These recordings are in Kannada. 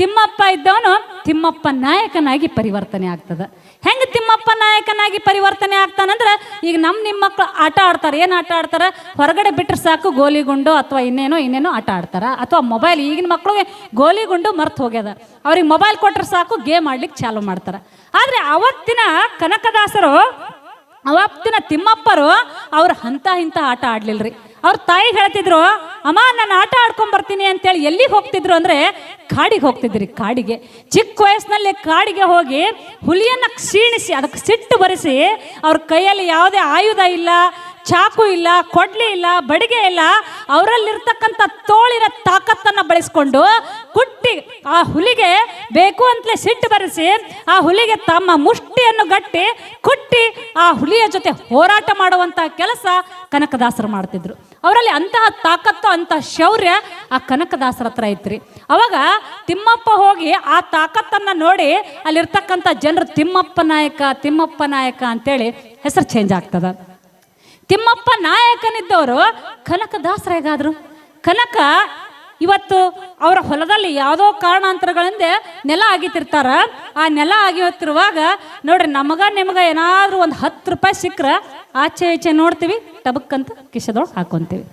ತಿಮ್ಮಪ್ಪ ಇದ್ದವನು ತಿಮ್ಮಪ್ಪ ನಾಯಕನಾಗಿ ಪರಿವರ್ತನೆ ಆಗ್ತದೆ. ಹೆಂಗೆ ತಿಮ್ಮಪ್ಪ ನಾಯಕನಾಗಿ ಪರಿವರ್ತನೆ ಆಗ್ತಾನಂದ್ರೆ ಈಗ ನಮ್ಮ ನಿಮ್ಮ ಮಕ್ಕಳು ಆಟ ಆಡ್ತಾರೆ. ಏನು ಆಟ ಆಡ್ತಾರೆ? ಹೊರಗಡೆ ಬಿಟ್ಟರೆ ಸಾಕು ಗೋಲಿಗುಂಡು ಅಥವಾ ಇನ್ನೇನೋ ಇನ್ನೇನೋ ಆಟ ಆಡ್ತಾರೆ. ಅಥವಾ ಮೊಬೈಲ್ ಈಗಿನ ಮಕ್ಕಳಿಗೆ ಗೋಲಿಗುಂಡು ಮರ್ತು ಹೋಗ್ಯದ. ಅವ್ರಿಗೆ ಮೊಬೈಲ್ ಕೊಟ್ಟರೆ ಸಾಕು ಗೇಮ್ ಆಡ್ಲಿಕ್ಕೆ ಚಾಲು ಮಾಡ್ತಾರೆ. ಆದರೆ ಅವತ್ತಿನ ಕನಕದಾಸರು ಅವತ್ತಿನ ತಿಮ್ಮಪ್ಪರು ಅವ್ರು ಹಂತ ಇಂಥ ಆಟ ಆಡ್ಲಿಲ್ರಿ. ಅವ್ರ ತಾಯಿ ಹೇಳ್ತಿದ್ರು, ಅಮ್ಮ, ನಾನು ಆಟ ಆಡ್ಕೊಂಡ್ ಬರ್ತೀನಿ ಅಂತೇಳಿ ಎಲ್ಲಿಗೆ ಹೋಗ್ತಿದ್ರು ಅಂದ್ರೆ ಕಾಡಿಗೆ ಹೋಗ್ತಿದ್ರಿ, ಕಾಡಿಗೆ. ಚಿಕ್ಕ ವಯಸ್ಸಿನಲ್ಲಿ ಕಾಡಿಗೆ ಹೋಗಿ ಹುಲಿಯನ್ನ ಕ್ಷೀಣಿಸಿ, ಅದಕ್ಕೆ ಸಿಟ್ಟು ಬರೆಸಿ ಅವ್ರ ಕೈಯಲ್ಲಿ ಯಾವುದೇ ಆಯುಧ ಇಲ್ಲ ಚಾಕು ಇಲ್ಲ, ಕೊಡ್ಲಿ ಇಲ್ಲ, ಬಡಿಗೆ ಇಲ್ಲ, ಅವರಲ್ಲಿರ್ತಕ್ಕಂಥ ತೋಳಿನ ತಾಕತ್ತನ್ನು ಬಳಸ್ಕೊಂಡು ಕುಟ್ಟಿ ಆ ಹುಲಿಗೆ ಬೇಕು ಅಂತಲೇ ಸಿಟ್ಟು ಬರೆಸಿ ಆ ಹುಲಿಗೆ ತಮ್ಮ ಮುಷ್ಟಿಯನ್ನು ಗಟ್ಟಿ ಕುಟ್ಟಿ ಆ ಹುಲಿಯ ಜೊತೆ ಹೋರಾಟ ಮಾಡುವಂಥ ಕೆಲಸ ಕನಕದಾಸರು ಮಾಡ್ತಿದ್ರು. ಅವರಲ್ಲಿ ಅಂತಹ ತಾಕತ್ತು, ಅಂತಹ ಶೌರ್ಯ ಆ ಕನಕದಾಸರ ಹತ್ರ ಐತ್ರಿ. ಅವಾಗ ತಿಮ್ಮಪ್ಪ ಹೋಗಿ ಆ ತಾಕತ್ತನ್ನು ನೋಡಿ ಅಲ್ಲಿರ್ತಕ್ಕಂಥ ಜನರು ತಿಮ್ಮಪ್ಪ ನಾಯಕ ತಿಮ್ಮಪ್ಪ ನಾಯಕ ಅಂತೇಳಿ ಹೆಸರು ಚೇಂಜ್ ಆಗ್ತದ. ತಿಮ್ಮಪ್ಪ ನಾಯಕನಿದ್ದವರು ಕನಕದಾಸರ ಹೇಗಾದ್ರು ಕನಕ ಇವತ್ತು ಅವರ ಹೊಲದಲ್ಲಿ ಯಾವುದೋ ಕಾರಣಾಂತರಗಳಿಂದ ನೆಲ ಆಗಿತಿರ್ತಾರ ಆ ನೆಲ ಆಗಿತ್ತಿರುವಾಗ ನೋಡ್ರಿ ನಮಗ ನಿಮಗ ಏನಾದರೂ ಒಂದು ಹತ್ತು ರೂಪಾಯಿ ಸಿಕ್ಕರೆ ಆಚೆ ಈಚೆ ನೋಡ್ತೀವಿ, ಟಬಕ್ಕಂತ ಕಿಶದೊಳಗೆ ಹಾಕೊಂತೀವಿ.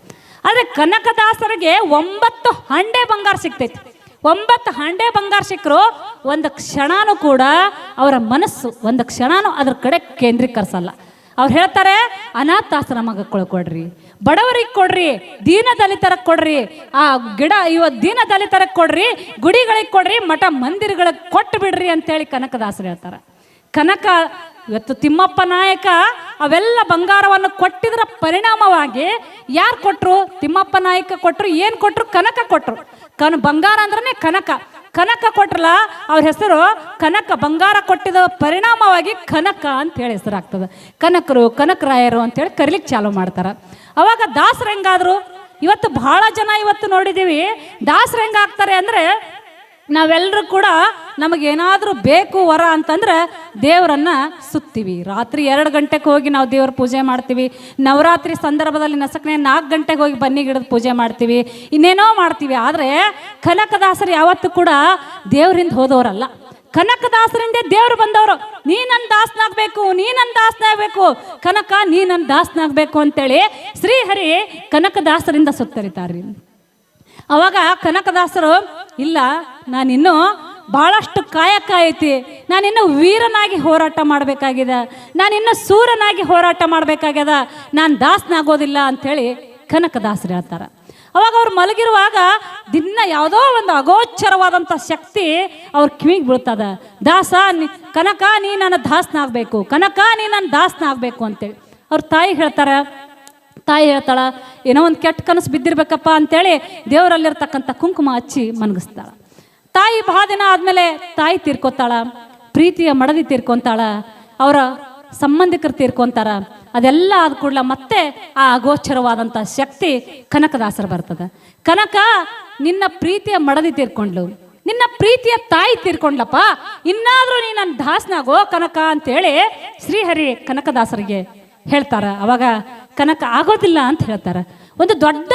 ಆದರೆ ಕನಕದಾಸರಿಗೆ ಒಂಬತ್ತು ಹಂಡೆ ಬಂಗಾರ ಸಿಕ್ತೈತಿ ಒಂಬತ್ತು ಹಂಡೆ ಬಂಗಾರ ಸಿಕ್ಕರು ಒಂದು ಕ್ಷಣನೂ ಕೂಡ ಅವರ ಮನಸ್ಸು ಒಂದು ಕ್ಷಣನೂ ಅದ್ರ ಕಡೆ ಕೇಂದ್ರೀಕರಿಸಲ್ಲ. ಅವ್ರು ಹೇಳ್ತಾರೆ ಅನಾಥಾಶ್ರಮಕ್ಕೆ ಕೊಡ್ರಿ. ಬಡವರಿಗೆ ಕೊಡ್ರಿ, ದೀನ ದಲಿತರಕ್ಕೆ ಕೊಡ್ರಿ. ಆ ಗಿಡ ಇವತ್ತು ದೀನ ದಲಿತರಕ್ಕೆ ಕೊಡ್ರಿ, ಗುಡಿಗಳಿಗೆ ಕೊಡ್ರಿ, ಮಠ ಮಂದಿರಗಳಿಗೆ ಕೊಟ್ಟು ಬಿಡ್ರಿ ಅಂತೇಳಿ ಕನಕದಾಸರು ಹೇಳ್ತಾರೆ. ಕನಕ, ಇವತ್ತು ತಿಮ್ಮಪ್ಪ ನಾಯಕ ಅವೆಲ್ಲ ಬಂಗಾರವನ್ನು ಕೊಟ್ಟಿದ್ರ ಪರಿಣಾಮವಾಗಿ ಯಾರು ಕೊಟ್ಟರು ತಿಮ್ಮಪ್ಪ ನಾಯಕ ಕೊಟ್ಟರು ಏನು ಕೊಟ್ಟರು ಕನಕ ಕೊಟ್ಟರು ಕನ, ಬಂಗಾರ ಅಂದ್ರೆ ಕನಕ. ಕನಕ ಕೊಟ್ರಲ್ಲ, ಅವ್ರ ಹೆಸರು ಕನಕ ಬಂಗಾರ ಕೊಟ್ಟಿದ ಪರಿಣಾಮವಾಗಿ ಕನಕ ಅಂತ ಹೇಳಿ ಹೆಸರಾಗ್ತದೆ. ಕನಕರು, ಕನಕರಾಯರು ಅಂತೇಳಿ ಕರಿಲಿಕ್ಕೆ ಚಾಲು ಮಾಡ್ತಾರೆ. ಅವಾಗ ದಾಸರು ಹೆಂಗಾದ್ರು? ಇವತ್ತು ಬಹಳ ಜನ ಇವತ್ತು ನೋಡಿದ್ದೀವಿ ದಾಸರು ಹೆಂಗಾಗ್ತಾರೆ ಅಂದರೆ ನಾವೆಲ್ಲರೂ ಕೂಡ ನಮಗೇನಾದರೂ ಬೇಕು ವರ ಅಂತಂದ್ರೆ ದೇವರನ್ನು ಸುತ್ತೀವಿ. ರಾತ್ರಿ ಎರಡು ಗಂಟೆಗೆ ಹೋಗಿ ನಾವು ದೇವ್ರ ಪೂಜೆ ಮಾಡ್ತೀವಿ. ನವರಾತ್ರಿ ಸಂದರ್ಭದಲ್ಲಿ ನಸಕನೆ ನಾಲ್ಕು ಗಂಟೆಗೆ ಹೋಗಿ ಬನ್ನಿ ಗಿಡದ ಪೂಜೆ ಮಾಡ್ತೀವಿ. ಇನ್ನೇನೋ ಮಾಡ್ತೀವಿ. ಆದರೆ ಕನಕದಾಸರು ಯಾವತ್ತೂ ಕೂಡ ದೇವರಿಂದ ಹೋದವರಲ್ಲ. ಕನಕದಾಸರಿಂದ ದೇವ್ರು ಬಂದವರು. ನೀ ನನ್ನ ದಾಸನಾಗಬೇಕು ನೀ ನನ್ನ ದಾಸನಾಗಬೇಕು. ಕನಕ ನೀ ನನ್ನ ದಾಸನಾಗಬೇಕು ಅಂತೇಳಿ ಶ್ರೀಹರಿ ಕನಕದಾಸರಿಂದ ಸುತ್ತರಿತಾರ್ರಿ ಅವಾಗ ಕನಕದಾಸರು, ಇಲ್ಲ, ನಾನಿನ್ನೂ ಭಾಳಷ್ಟು ಕಾಯಕ ಐತಿ. ನಾನಿನ್ನು ವೀರನಾಗಿ ಹೋರಾಟ ಮಾಡಬೇಕಾಗಿದೆ. ನಾನಿನ್ನು ಸೂರನಾಗಿ ಹೋರಾಟ ಮಾಡಬೇಕಾಗ್ಯದ. ನಾನು ದಾಸನಾಗೋದಿಲ್ಲ ಅಂಥೇಳಿ ಕನಕದಾಸರು ಹೇಳ್ತಾರೆ. ಅವಾಗ ಅವ್ರು ಮಲಗಿರುವಾಗ ದಿನ ಯಾವುದೋ ಒಂದು ಅಗೋಚರವಾದಂಥ ಶಕ್ತಿ ಅವ್ರ ಕಿವಿಗೆ ಬೀಳ್ತದ. ದಾಸ ಕನಕ, ನೀ ನನ್ನ ದಾಸನಾಗಬೇಕು. ಕನಕ, ನೀ ನನ್ನ ದಾಸನಾಗಬೇಕು ಅಂತೇಳಿ. ಅವ್ರ ತಾಯಿ ಹೇಳ್ತಾರೆ ತಾಯಿ ಹೇಳ್ತಾಳೆ, ಏನೋ ಒಂದು ಕೆಟ್ಟ ಕನಸು ಬಿದ್ದಿರ್ಬೇಕಪ್ಪ ಅಂತೇಳಿ ದೇವರಲ್ಲಿರ್ತಕ್ಕಂಥ ಕುಂಕುಮ ಹಚ್ಚಿ ಮನಗಿಸ್ತಾಳೆ. ತಾಯಿ ಬಹಳ ದಿನ ಆದಮೇಲೆ ತಾಯಿ ತೀರ್ಕೋತಾಳ, ಪ್ರೀತಿಯ ಮಡದಿ ತೀರ್ಕೊತಾಳ, ಅವರ ಸಂಬಂಧಿಕರು ತೀರ್ಕೊಂತಾರ, ಅದೆಲ್ಲ ಆದ ಕೂಡಲ ಮತ್ತೆ ಆ ಅಗೋಚರವಾದಂಥ ಶಕ್ತಿ ಕನಕದಾಸರು ಬರ್ತದೆ. ಕನಕ, ನಿನ್ನ ಪ್ರೀತಿಯ ಮಡದಿ ತೀರ್ಕೊಂಡ್ಲು. ನಿನ್ನ ಪ್ರೀತಿಯ ತಾಯಿ ತೀರ್ಕೊಂಡ್ಲಪ್ಪ, ಇನ್ನಾದರೂ ನೀ ನನ್ನ ದಾಸನಾಗೋ ಕನಕ ಅಂತೇಳಿ ಶ್ರೀಹರಿ ಕನಕದಾಸರಿಗೆ ಹೇಳ್ತಾರ. ಅವಾಗ ಕನಕ ಆಗೋದಿಲ್ಲ ಅಂತ ಹೇಳ್ತಾರೆ. ಒಂದು ದೊಡ್ಡ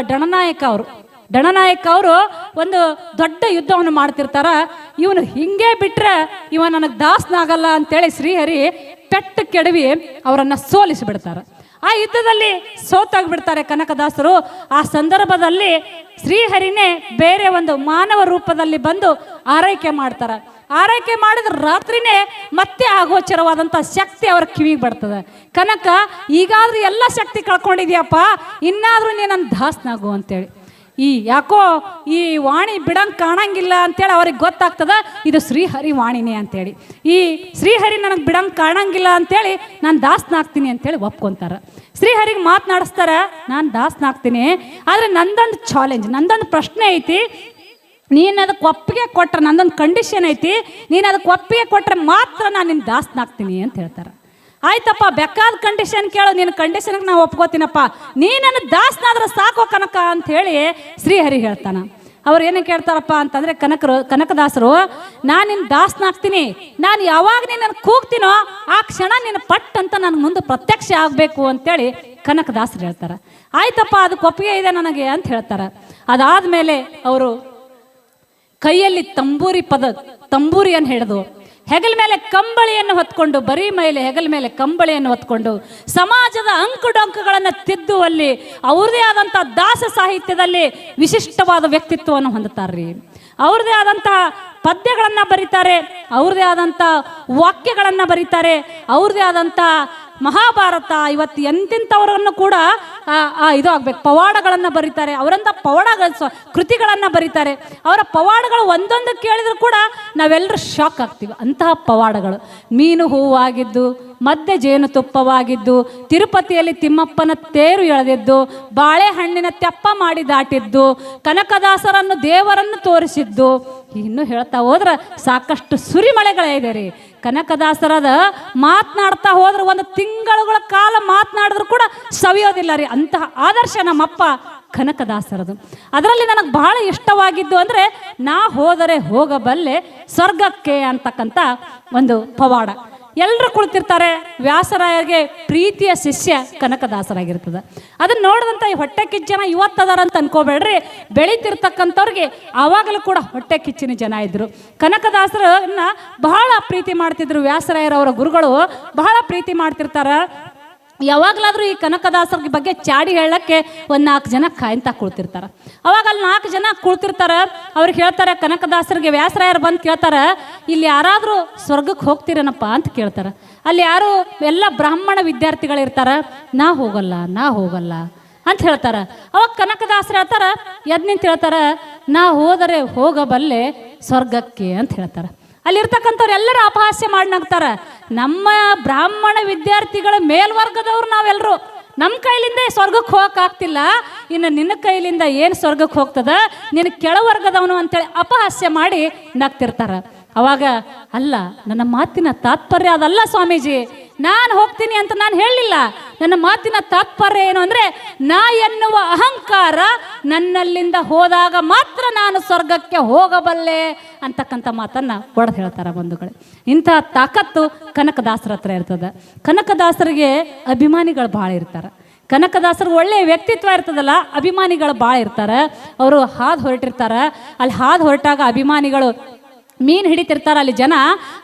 ಡಣನಾಯಕ ಅವರು. ಡಣನಾಯಕ ಅವರು ಒಂದು ದೊಡ್ಡ ಯುದ್ಧವನ್ನು ಮಾಡ್ತಿರ್ತಾರ. ಇವನು ಹಿಂಗೆ ಬಿಟ್ಟರೆ ಇವ ನನಗೆ ದಾಸನಾಗಲ್ಲ ಅಂತೇಳಿ ಶ್ರೀಹರಿ ಪೆಟ್ಟು ಕೆಡವಿ ಅವರನ್ನು ಸೋಲಿಸಿಬಿಡ್ತಾರೆ ಆ ಯುದ್ಧದಲ್ಲಿ ಸೋತಾಗ್ಬಿಡ್ತಾರೆ ಕನಕದಾಸರು. ಆ ಸಂದರ್ಭದಲ್ಲಿ ಶ್ರೀಹರಿನೇ ಬೇರೆ ಒಂದು ಮಾನವ ರೂಪದಲ್ಲಿ ಬಂದು ಆರೈಕೆ ಮಾಡ್ತಾರೆ. ಆರೈಕೆ ಮಾಡಿದ ರಾತ್ರಿನೇ ಮತ್ತೆ ಆಗೋಚರವಾದಂಥ ಶಕ್ತಿ ಅವರ ಕಿವಿಗೆ ಬರ್ತದೆ. ಕನಕ, ಈಗಾದರೂ ಎಲ್ಲ ಶಕ್ತಿ ಕಳ್ಕೊಂಡಿದ್ಯಪ್ಪ, ಇನ್ನಾದರೂ ನೀ ನನ್ನ ದಾಸ್ನಾಗು ಅಂತೇಳಿ. ಈ ಯಾಕೋ ಈ ವಾಣಿ ಬಿಡಂಗೆ ಕಾಣಂಗಿಲ್ಲ ಅಂತೇಳಿ ಅವ್ರಿಗೆ ಗೊತ್ತಾಗ್ತದೆ, ಇದು ಶ್ರೀಹರಿ ವಾಣಿನೇ ಅಂತೇಳಿ. ಈ ಶ್ರೀಹರಿ ನನಗೆ ಬಿಡಂಗೆ ಕಾಣಂಗಿಲ್ಲ ಅಂತೇಳಿ ನಾನು ದಾಸ್ನಾಗ್ತೀನಿ ಅಂತೇಳಿ ಒಪ್ಕೊತಾರೆ. ಶ್ರೀಹರಿಗೆ ಮಾತನಾಡಿಸ್ತಾರೆ, ನಾನು ದಾಸ್ನಾಗ್ತೀನಿ, ಆದರೆ ನಂದೊಂದು ಚಾಲೆಂಜ್ ನಂದೊಂದು ಪ್ರಶ್ನೆ ಐತಿ ನೀನು ಅದಕ್ಕೆ ಒಪ್ಪಿಗೆ ಕೊಟ್ರೆ ನಂದೊಂದು ಕಂಡೀಷನ್ ಐತಿ ನೀನು ಅದಕ್ಕೆ ಒಪ್ಪಿಗೆ ಕೊಟ್ರೆ ಮಾತ್ರ ನಾನು ನಿನ್ನ ದಾಸನಾಗ್ತೀನಿ ಅಂತ ಹೇಳ್ತಾರೆ. ಆಯ್ತಪ್ಪ ಬೇಕಾದ ಕಂಡೀಷನ್ ಕೇಳು, ನಿನ್ನ ಕಂಡೀಷನ್ಗೆ ನಾವು ಒಪ್ಕೋತೀನಪ್ಪ. ನೀ ನನ್ನ ದಾಸನಾದ್ರೆ ಸಾಕೋ ಕನಕ ಅಂತ ಹೇಳಿ ಶ್ರೀಹರಿ ಹೇಳ್ತಾನೆ. ಅವ್ರು ಏನಕ್ಕೆ ಕೇಳ್ತಾರಪ್ಪ ಅಂತಂದರೆ, ಕನಕರು, ಕನಕದಾಸರು ನಾನು ನಿನ್ನ ದಾಸನಾಗ್ತೀನಿ ನಾನು ಯಾವಾಗ ನೀನು ಕೂಗ್ತೀನೋ ಆ ಕ್ಷಣ ನಿನ್ನ ಪಟ್ ಅಂತ ನನಗೆ ಮುಂದೆ ಪ್ರತ್ಯಕ್ಷ ಆಗಬೇಕು ಅಂತೇಳಿ ಕನಕದಾಸರು ಹೇಳ್ತಾರೆ. ಆಯ್ತಪ್ಪ ಅದಕ್ಕೆ ಒಪ್ಪಿಗೆ ಇದೆ ನನಗೆ ಅಂತ ಹೇಳ್ತಾರೆ. ಅದಾದ್ಮೇಲೆ ಅವರು ಕೈಯಲ್ಲಿ ತಂಬೂರಿ ಪದ ತಂಬೂರಿಯನ್ನು ಹಿಡಿದು, ಹೆಗಲ ಮೇಲೆ ಕಂಬಳಿಯನ್ನು ಹೊತ್ಕೊಂಡು, ಬರೀ ಮೇಲೆ ಹೆಗಲ ಮೇಲೆ ಕಂಬಳಿಯನ್ನು ಹೊತ್ಕೊಂಡು, ಸಮಾಜದ ಅಂಕುಡೊಂಕುಗಳನ್ನು ತಿದ್ದುವಲ್ಲಿ, ಅವ್ರದೇ ಆದಂಥ ದಾಸ ಸಾಹಿತ್ಯದಲ್ಲಿ ವಿಶಿಷ್ಟವಾದ ವ್ಯಕ್ತಿತ್ವವನ್ನು ಹೊಂದುತ್ತಾರ್ರಿ. ಅವ್ರದೇ ಆದಂತಹ ಪದ್ಯಗಳನ್ನು ಬರೀತಾರೆ, ಅವ್ರದೇ ಆದಂಥ ವಾಕ್ಯಗಳನ್ನು ಬರೀತಾರೆ, ಅವ್ರದೇ ಆದಂಥ ಮಹಾಭಾರತ ಇವತ್ತು ಎಂತಿಂಥವ್ರನ್ನು ಕೂಡ ಇದು ಆಗ್ಬೇಕು. ಪವಾಡಗಳನ್ನು ಬರೀತಾರೆ. ಅವರಂತ ಪವಾಡಗಳ ಕೃತಿಗಳನ್ನು ಬರೀತಾರೆ. ಅವರ ಪವಾಡಗಳು ಒಂದೊಂದು ಕೇಳಿದ್ರು ಕೂಡ ನಾವೆಲ್ಲರೂ ಶಾಕ್ ಆಗ್ತೀವಿ. ಅಂತಹ ಪವಾಡಗಳು. ಮೀನು ಹೂವಾಗಿದ್ದು ಮಧ್ಯೆ ಜೇನುತುಪ್ಪವಾಗಿದ್ದು ತಿರುಪತಿಯಲ್ಲಿ ತಿಮ್ಮಪ್ಪನ ತೇರು ಎಳೆದಿದ್ದು, ಬಾಳೆಹಣ್ಣಿನ ತೆಪ್ಪ ಮಾಡಿ ದಾಟಿದ್ದು, ಕನಕದಾಸರನ್ನು ದೇವರನ್ನು ತೋರಿಸಿದ್ದು. ಇನ್ನು ಹೇಳ್ತಾ ಹೋದ್ರೆ ಸಾಕಷ್ಟು ಸುರಿಮಳೆಗಳೇ ಇದೆ ರೀ. ಕನಕದಾಸರದ ಮಾತನಾಡ್ತಾ ಹೋದ್ರೆ ಒಂದು ತಿಂಗಳುಗಳ ಕಾಲ ಮಾತನಾಡಿದ್ರು ಕೂಡ ಸವಿಯೋದಿಲ್ಲ ರೀ. ಅಂತಹ ಆದರ್ಶ ನಮ್ಮಪ್ಪ ಕನಕದಾಸರದು. ಅದರಲ್ಲಿ ನನಗೆ ಬಹಳ ಇಷ್ಟವಾಗಿದ್ದು ಅಂದರೆ, ನಾ ಹೋದರೆ ಹೋಗಬಲ್ಲೆ ಸ್ವರ್ಗಕ್ಕೆ ಅಂತಕ್ಕಂಥ ಒಂದು ಪವಾಡ. ಎಲ್ಲರೂ ಕುಳಿತಿರ್ತಾರೆ. ವ್ಯಾಸರಾಯರಿಗೆ ಪ್ರೀತಿಯ ಶಿಷ್ಯ ಕನಕದಾಸರಾಗಿರ್ತದೆ. ಅದನ್ನ ನೋಡಿದಂಥ ಈ ಹೊಟ್ಟೆ ಕಿಚ್ಚನ ಇವತ್ತದಾರ ಅಂತ ಅನ್ಕೋಬೇಡ್ರಿ. ಬೆಳೀತಿರ್ತಕ್ಕಂಥವ್ರಿಗೆ ಆವಾಗಲೂ ಕೂಡ ಹೊಟ್ಟೆ ಕಿಚ್ಚಿನ ಜನ ಇದ್ದರು ಕನಕದಾಸರನ್ನ ಬಹಳ ಪ್ರೀತಿ ಮಾಡ್ತಿದ್ರು. ವ್ಯಾಸರಾಯರವರ ಗುರುಗಳು ಬಹಳ ಪ್ರೀತಿ ಮಾಡ್ತಿರ್ತಾರ. ಯಾವಾಗಲಾದ್ರೂ ಈ ಕನಕದಾಸರ ಬಗ್ಗೆ ಚಾಡಿ ಹೇಳಕ್ಕೆ ಒಂದು ನಾಲ್ಕು ಜನ ಕಾಯ್ತಾ ಕುಳ್ತಿರ್ತಾರೆ. ಅವಾಗ ಅಲ್ಲಿ ನಾಲ್ಕು ಜನ ಕುಳ್ತಿರ್ತಾರೆ ಅವ್ರಿಗೆ ಹೇಳ್ತಾರೆ, ಕನಕದಾಸರಿಗೆ ವ್ಯಾಸರಾಯರು ಬಂದು ಕೇಳ್ತಾರ, ಇಲ್ಲಿ ಯಾರಾದರೂ ಸ್ವರ್ಗಕ್ಕೆ ಹೋಗ್ತೀರೇನಪ್ಪ? ಅಂತ ಕೇಳ್ತಾರೆ. ಅಲ್ಲಿ ಯಾರು ಎಲ್ಲ ಬ್ರಾಹ್ಮಣ ವಿದ್ಯಾರ್ಥಿಗಳಿರ್ತಾರ, ನಾ ಹೋಗಲ್ಲ ನಾ ಹೋಗಲ್ಲ ಅಂತ ಹೇಳ್ತಾರ. ಅವಾಗ ಕನಕದಾಸರು ಹೇಳ್ತಾರೆ ಎದ್ ನಿಂತ ಹೇಳ್ತಾರ, ನಾ ಹೋದರೆ ಹೋಗಬಲ್ಲೆ ಸ್ವರ್ಗಕ್ಕೆ ಅಂತ ಹೇಳ್ತಾರ. ಅಲ್ಲಿರ್ತಕ್ಕಂಥವ್ರು ಎಲ್ಲರೂ ಅಪಹಾಸ್ಯ ಮಾಡಿ ನಗ್ತಾರ ನಮ್ಮ ಬ್ರಾಹ್ಮಣ ವಿದ್ಯಾರ್ಥಿಗಳ ಮೇಲ್ವರ್ಗದವ್ರು ನಾವೆಲ್ಲರೂ ನಮ್ಮ ಕೈಲಿಂದ ಸ್ವರ್ಗಕ್ಕೆ ಹೋಗಕ್ಕಾಗ್ತಿಲ್ಲ. ಇನ್ನು ನಿನ್ನ ಕೈಲಿಂದ ಏನು ಸ್ವರ್ಗಕ್ಕೆ ಹೋಗ್ತದ? ನಿನ್ನ ಕೆಳವರ್ಗದವನು ಅಂತೇಳಿ ಅಪಹಾಸ್ಯ ಮಾಡಿ ನಗ್ತಿರ್ತಾರ. ಅವಾಗ, ಅಲ್ಲ, ನನ್ನ ಮಾತಿನ ತಾತ್ಪರ್ಯ ಅದಲ್ಲ ಸ್ವಾಮೀಜಿ. ನಾನು ಹೋಗ್ತೀನಿ ಅಂತ ನಾನು ಹೇಳಲಿಲ್ಲ ನನ್ನ ಮಾತಿನ ತಾತ್ಪರ್ಯ ಏನು ಅಂದರೆ, ನಾ ಎನ್ನುವ ಅಹಂಕಾರ ನನ್ನಲ್ಲಿಂದ ಹೋದಾಗ ಮಾತ್ರ ನಾನು ಸ್ವರ್ಗಕ್ಕೆ ಹೋಗಬಲ್ಲೆ ಅಂತಕ್ಕಂಥ ಮಾತನ್ನು ಒಡೆದು ಹೇಳ್ತಾರೆ ಬಂಧುಗಳು. ಇಂಥ ತಾಕತ್ತು ಕನಕದಾಸರ ಹತ್ರ ಇರ್ತದೆ. ಕನಕದಾಸರಿಗೆ ಅಭಿಮಾನಿಗಳು ಭಾಳ ಇರ್ತಾರೆ. ಕನಕದಾಸರು ಒಳ್ಳೆಯ ವ್ಯಕ್ತಿತ್ವ ಇರ್ತದಲ್ಲ, ಅಭಿಮಾನಿಗಳು ಭಾಳ ಇರ್ತಾರೆ. ಅವರು ಹಾದು ಹೊರಟಿರ್ತಾರೆ. ಅಲ್ಲಿ ಹಾದು ಹೊರಟಾಗ ಅಭಿಮಾನಿಗಳು ಮೀನು ಹಿಡಿತಿರ್ತಾರೆ ಅಲ್ಲಿ ಜನ.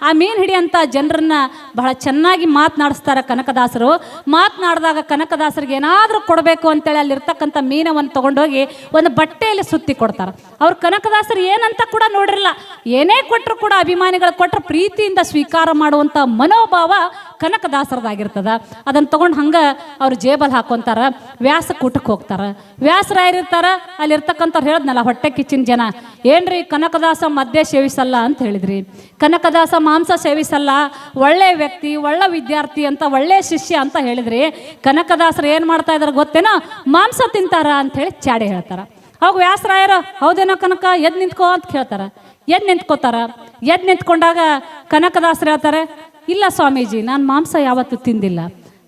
ಆ ಮೀನು ಹಿಡಿಯಂಥ ಜನರನ್ನ ಬಹಳ ಚೆನ್ನಾಗಿ ಮಾತನಾಡಿಸ್ತಾರೆ ಕನಕದಾಸರು. ಮಾತನಾಡಿದಾಗ ಕನಕದಾಸರಿಗೆ ಏನಾದರೂ ಕೊಡಬೇಕು ಅಂತೇಳಿ ಅಲ್ಲಿರ್ತಕ್ಕಂಥ ಮೀನವನ್ನು ತೊಗೊಂಡೋಗಿ ಒಂದು ಬಟ್ಟೆಯಲ್ಲಿ ಸುತ್ತಿ ಕೊಡ್ತಾರೆ. ಅವ್ರು ಕನಕದಾಸರು ಏನಂತ ಕೂಡ ನೋಡಿರಲ್ಲ ಏನೇ ಕೊಟ್ಟರು ಕೂಡ ಅಭಿಮಾನಿಗಳು ಕೊಟ್ಟರು ಪ್ರೀತಿಯಿಂದ ಸ್ವೀಕಾರ ಮಾಡುವಂಥ ಮನೋಭಾವ ಕನಕದಾಸರದಾಗಿರ್ತದ. ಅದನ್ನು ತೊಗೊಂಡು ಹಂಗೆ ಅವ್ರು ಜೇಬಲ್ ಹಾಕೊಂತಾರ, ವ್ಯಾಸ ಕೂಟಕ್ಕೆ ಹೋಗ್ತಾರೆ. ವ್ಯಾಸರಾಯರಿರ್ತಾರ ಅಲ್ಲಿರ್ತಕ್ಕಂಥವ್ರು ಹೇಳಿದ್ನಲ್ಲ, ಹೊಟ್ಟೆ ಕಿಚ್ಚಿನ ಜನ. ಏನ್ರಿ ಕನಕದಾಸ ಮದ್ಯ ಸೇವಿಸಲ್ಲ ಅಂತ ಹೇಳಿದ್ರಿ. ಕನಕದಾಸ ಮಾಂಸ ಸೇವಿಸಲ್ಲ, ಒಳ್ಳೆ ವ್ಯಕ್ತಿ, ಒಳ್ಳೆ ವಿದ್ಯಾರ್ಥಿ ಅಂತ, ಒಳ್ಳೆ ಶಿಷ್ಯ ಅಂತ ಹೇಳಿದ್ರಿ. ಕನಕದಾಸರು ಏನು ಮಾಡ್ತಾ ಇದಾರೆ ಗೊತ್ತೇನೋ? ಮಾಂಸ ತಿಂತಾರ ಅಂತ ಹೇಳಿ ಚಾಡಿ ಹೇಳ್ತಾರ. ಅವಾಗ ವ್ಯಾಸರಾಯರು, ಹೌದೇನೋ ಕನಕ, ಎದ್ ನಿಂತ್ಕೋ ಅಂತ ಕೇಳ್ತಾರ. ಎದ್ ನಿಂತ್ಕೋತಾರ. ಎದ್ ನಿಂತ್ಕೊಂಡಾಗ ಕನಕದಾಸರು ಹೇಳ್ತಾರೆ ಇಲ್ಲ ಸ್ವಾಮೀಜಿ, ನಾನು ಮಾಂಸ ಯಾವತ್ತೂ ತಿಂದಿಲ್ಲ.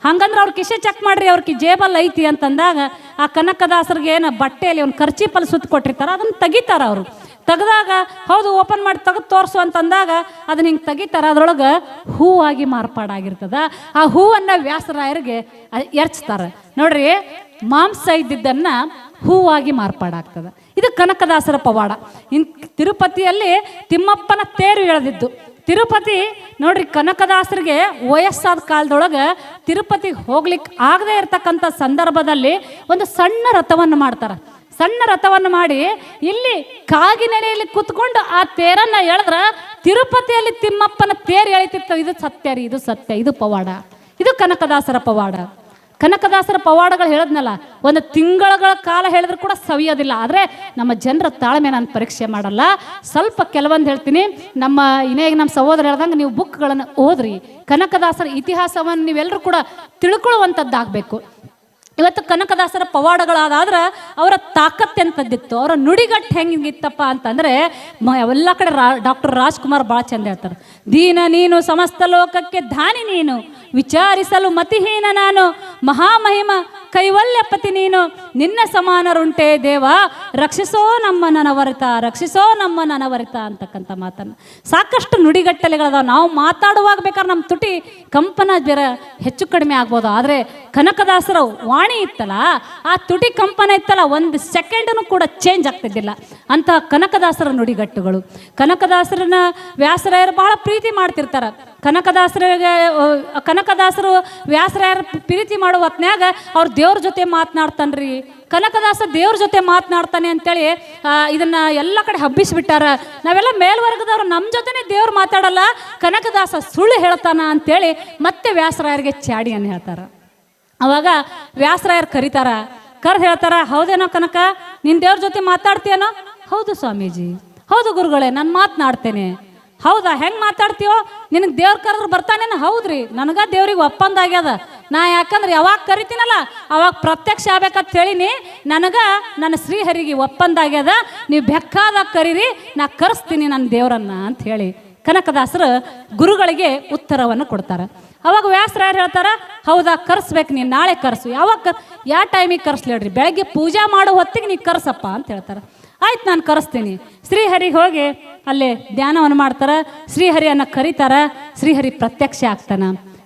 ಹಂಗಂದ್ರೆ ಅವ್ರ ಕಿಶೆ ಚೆಕ್ ಮಾಡ್ರಿ ಅವ್ರಿಗೆ ಜೇಬಲ್ಲಿ ಐತಿ ಅಂತಂದಾಗ ಆ ಕನಕದಾಸರಿಗೆ ಏನು ಬಟ್ಟೆಯಲ್ಲಿ ಒಂದು ಖರ್ಚಿಪಲ್ಲಿ ಸುತ್ತ ಕೊಟ್ಟಿರ್ತಾರೆ ಅದನ್ನು ತೆಗಿತಾರೆ ಅವರು. ತೆಗೆದಾಗ, ಹೌದು ಓಪನ್ ಮಾಡಿ ತೆಗೆದು ತೋರಿಸು ಅಂತಂದಾಗ ಅದನ್ನ ಹಿಂಗೆ ತೆಗಿತಾರೆ, ಅದ್ರೊಳಗೆ ಹೂವಾಗಿ ಮಾರ್ಪಾಡಾಗಿರ್ತದ. ಆ ಹೂವನ್ನು ವ್ಯಾಸರಾಯರಿಗೆ ಎರ್ಚ್ತಾರೆ. ನೋಡ್ರಿ, ಮಾಂಸ ಇದ್ದಿದ್ದನ್ನು ಹೂವಾಗಿ ಮಾರ್ಪಾಡಾಗ್ತದೆ. ಇದು ಕನಕದಾಸರ ಪವಾಡ. ಇನ್ ತಿರುಪತಿಯಲ್ಲಿ ತಿಮ್ಮಪ್ಪನ ತೇರು ಎಳೆದಿದ್ದು. ತಿರುಪತಿ ನೋಡ್ರಿ ಕನಕದಾಸರಿಗೆ ವಯಸ್ಸಾದ ಕಾಲದೊಳಗೆ ತಿರುಪತಿಗೆ ಹೋಗ್ಲಿಕ್ಕೆ ಆಗದೆ ಇರತಕ್ಕಂಥ ಸಂದರ್ಭದಲ್ಲಿ ಒಂದು ಸಣ್ಣ ರಥವನ್ನು ಮಾಡ್ತಾರೆ. ಸಣ್ಣ ರಥವನ್ನು ಮಾಡಿ ಇಲ್ಲಿ ಕಾಗಿನೆಲೆಯಲ್ಲಿ ಕುತ್ಕೊಂಡು ಆ ತೇರನ್ನು ಎಳೆದ್ರ ತಿರುಪತಿಯಲ್ಲಿ ತಿಮ್ಮಪ್ಪನ ತೇರು ಎಳಿತಿತ್ತು. ಇದು ಸತ್ಯ ರೀ, ಇದು ಸತ್ಯ, ಇದು ಪವಾಡ. ಇದು ಕನಕದಾಸರ ಪವಾಡ. ಕನಕದಾಸರ ಪವಾಡಗಳು ಹೇಳದ್ನಲ್ಲ, ಒಂದು ತಿಂಗಳ ಕಾಲ ಹೇಳಿದ್ರು ಕೂಡ ಸವಿಯೋದಿಲ್ಲ. ಆದರೆ ನಮ್ಮ ಜನರ ತಾಳ್ಮೆ ನಾನು ಪರೀಕ್ಷೆ ಮಾಡಲ್ಲ. ಸ್ವಲ್ಪ ಕೆಲವೊಂದು ಹೇಳ್ತೀನಿ. ನಮ್ಮ ಇನ್ನೇ ನಮ್ಮ ಸಹೋದರ ಹೇಳ್ದಂಗೆ ನೀವು ಬುಕ್ಗಳನ್ನು ಓದ್ರಿ. ಕನಕದಾಸರ ಇತಿಹಾಸವನ್ನು ನೀವೆಲ್ಲರೂ ಕೂಡ ತಿಳ್ಕೊಳ್ಳುವಂಥದ್ದಾಗಬೇಕು ಇವತ್ತು ಕನಕದಾಸರ ಪವಾಡಗಳಾದ್ರೆ ಅವರ ತಾಕತ್ ಎಂಥದ್ದಿತ್ತು ಅವರ ನುಡಿಗಟ್ಟು ಹೆಂಗಿತ್ತಪ್ಪ ಅಂತಂದರೆ, ಮ, ಎಲ್ಲ ಕಡೆ ರಾ, ಡಾಕ್ಟರ್ ರಾಜ್ಕುಮಾರ್ ಭಾಳ ಚಂದ ಹೇಳ್ತಾರೆ. ದೀನ ನೀನು ಸಮಸ್ತ ಲೋಕಕ್ಕೆ ದಾನಿ ನೀನು. ವಿಚಾರಿಸಲು ಮತಿಹೀನ ನಾನು. ಮಹಾಮಹಿಮ ಕೈವಲ್ಯಪತಿ ನೀನು. ನಿನ್ನ ಸಮಾನರುಂಟೆ ದೇವ. ರಕ್ಷಿಸೋ ನಮ್ಮ ನನವರಿತ, ರಕ್ಷಿಸೋ ನಮ್ಮ ನನವರಿತ ಅಂತಕ್ಕಂಥ ಮಾತನ್ನು. ಸಾಕಷ್ಟು ನುಡಿಗಟ್ಟಲೆಗಳದಾವ. ನಾವು ಮಾತಾಡುವಾಗ ಬೇಕಾದ್ರೆ ನಮ್ಮ ತುಟಿ ಕಂಪನ ಬೇರೆ ಹೆಚ್ಚು ಕಡಿಮೆ ಆಗ್ಬೋದು. ಆದರೆ ಕನಕದಾಸರ ವಾಣಿ ಇತ್ತಲ್ಲ, ಆ ತುಟಿ ಕಂಪನ ಇತ್ತಲ್ಲ, ಒಂದು ಸೆಕೆಂಡನ್ನು ಕೂಡ ಚೇಂಜ್ ಆಗ್ತಿದ್ದಿಲ್ಲ. ಅಂತಹ ಕನಕದಾಸರ ನುಡಿಗಟ್ಟುಗಳು. ಕನಕದಾಸರನ್ನ ವ್ಯಾಸರಾಯರು ಬಹಳ ಪ್ರೀತಿ ಮಾಡ್ತಿರ್ತಾರೆ. ಕನಕದಾಸರಿಗೆ ಕನಕದಾಸರು ವ್ಯಾಸರಾಯರ ಪ್ರೀತಿ ಮಾಡೋ ಹೊತ್ನ್ಯಾಗ ಅವ್ರ ದೇವ್ರ ಜೊತೆ ಮಾತನಾಡ್ತಾನ್ರಿ. ಕನಕದಾಸ ದೇವ್ರ ಜೊತೆ ಮಾತನಾಡ್ತಾನೆ ಅಂತೇಳಿ ಇದನ್ನು ಎಲ್ಲ ಕಡೆ ಹಬ್ಬಿಸಿಬಿಟ್ಟಾರ. ನಾವೆಲ್ಲ ಮೇಲ್ವರ್ಗದವ್ರು ನಮ್ಮ ಜೊತೆನೆ ದೇವ್ರು ಮಾತಾಡಲ್ಲ, ಕನಕದಾಸ ಸುಳ್ಳು ಹೇಳ್ತಾನ ಅಂತೇಳಿ ಮತ್ತೆ ವ್ಯಾಸರಾಯರಿಗೆ ಚಾಡಿಯನ್ನು ಹೇಳ್ತಾರ. ಅವಾಗ ವ್ಯಾಸರಾಯರು ಕರೀತಾರ ಕರ್ ಹೇಳ್ತಾರ, ಹೌದೇನೋ ಕನಕ, ನಿನ್ ದೇವ್ರ ಜೊತೆ ಮಾತಾಡ್ತೀಯನೋ? ಹೌದು ಸ್ವಾಮೀಜಿ. ಹೌದು ಗುರುಗಳೇ, ನಾನು ಮಾತನಾಡ್ತೇನೆ. ಹೌದಾ? ಹೆಂಗ್ ಮಾತಾಡ್ತೀವೋ ನಿನಗೆ ದೇವ್ರ ಕರೆದ್ರೆ ಬರ್ತಾನೇನ? ಹೌದ್ರಿ. ನನಗ ದೇವ್ರಿಗೆ ಒಪ್ಪಂದ ಆಗ್ಯದ. ನಾ ಯಾಕಂದ್ರೆ ಯಾವಾಗ ಕರಿತೀನಲ್ಲ, ಅವಾಗ ಪ್ರತ್ಯಕ್ಷ ಆಗ್ಬೇಕಂತ ಹೇಳಿನಿ. ನನಗ ನನ್ನ ಶ್ರೀಹರಿಗೆ ಒಪ್ಪಂದ ಆಗ್ಯದ. ನೀವು ಬೆಕ್ಕಾದಾಗ ಕರೀರಿ, ನಾ ಕರೆಸ್ತೀನಿ ನನ್ನ ದೇವರನ್ನ ಅಂತ ಹೇಳಿ ಕನಕದಾಸರು ಗುರುಗಳಿಗೆ ಉತ್ತರವನ್ನು ಕೊಡ್ತಾರೆ. ಅವಾಗ ವ್ಯಾಸರಾಯರು ಹೇಳ್ತಾರ? ಹೌದಾ, ಕರ್ಸ್ಬೇಕು ನೀನು, ನಾಳೆ ಕರ್ಸು. ಯಾವಾಗ ಕರ್ ಯಾವ ಟೈಮಿಗೆ ಕರ್ಸ್ಲೇಡ್ರಿ ಬೆಳಗ್ಗೆ ಪೂಜಾ ಮಾಡೋ ಹೊತ್ತಿಗೆ ನೀ ಕರ್ಸಪ್ಪ ಅಂತ ಹೇಳ್ತಾರೆ. ಆಯ್ತು, ನಾನು ಕರೆಸ್ತೀನಿ. ಶ್ರೀಹರಿಗೆ ಹೋಗಿ ಅಲ್ಲೇ ಧ್ಯಾನವನ್ನು ಮಾಡ್ತಾರೆ. ಶ್ರೀಹರಿಯನ್ನ ಕರೀತಾರ. ಶ್ರೀಹರಿ ಪ್ರತ್ಯಕ್ಷ ಆಗ್ತಾನ.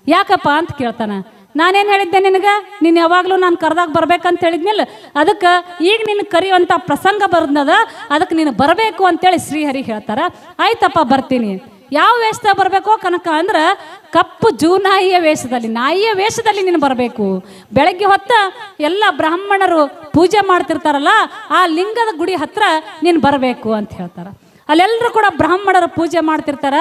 ಯಾಕಪ್ಪ ಅಂತ ಕೇಳ್ತಾನೆ. ನಾನೇನು ಹೇಳಿದ್ದೆ ನಿನಗೆ? ನೀನು ಯಾವಾಗಲೂ ನಾನು ಕರೆದಾಗ ಬರ್ಬೇಕಂತ ಹೇಳಿದ್ನಿಲ್ಲ? ಅದಕ್ಕೆ ಈಗ ನಿನ್ನ ಕರೆಯುವಂಥ ಪ್ರಸಂಗ ಬರ್ದದ ಅದಕ್ಕೆ ನೀನು ಬರಬೇಕು ಅಂತೇಳಿ ಶ್ರೀಹರಿ ಹೇಳ್ತಾರೆ. ಆಯ್ತಪ್ಪ, ಬರ್ತೀನಿ. ಯಾವ ವೇಷದಾಗ ಬರಬೇಕೋ ಕನಕ ಅಂದ್ರೆ ಕಪ್ಪು ಜೂನಾಯಿಯ ವೇಷದಲ್ಲಿ, ನಾಯಿಯ ವೇಷದಲ್ಲಿ ನೀನು ಬರಬೇಕು. ಬೆಳಗ್ಗೆ ಹೊತ್ತ ಎಲ್ಲ ಬ್ರಾಹ್ಮಣರು ಪೂಜೆ ಮಾಡ್ತಿರ್ತಾರಲ್ಲ, ಆ ಲಿಂಗದ ಗುಡಿ ಹತ್ರ ನೀನು ಬರಬೇಕು ಅಂತ ಹೇಳ್ತಾರ. ಅಲ್ಲೆಲ್ಲರೂ ಕೂಡ ಬ್ರಾಹ್ಮಣರ ಪೂಜೆ ಮಾಡ್ತಿರ್ತಾರ,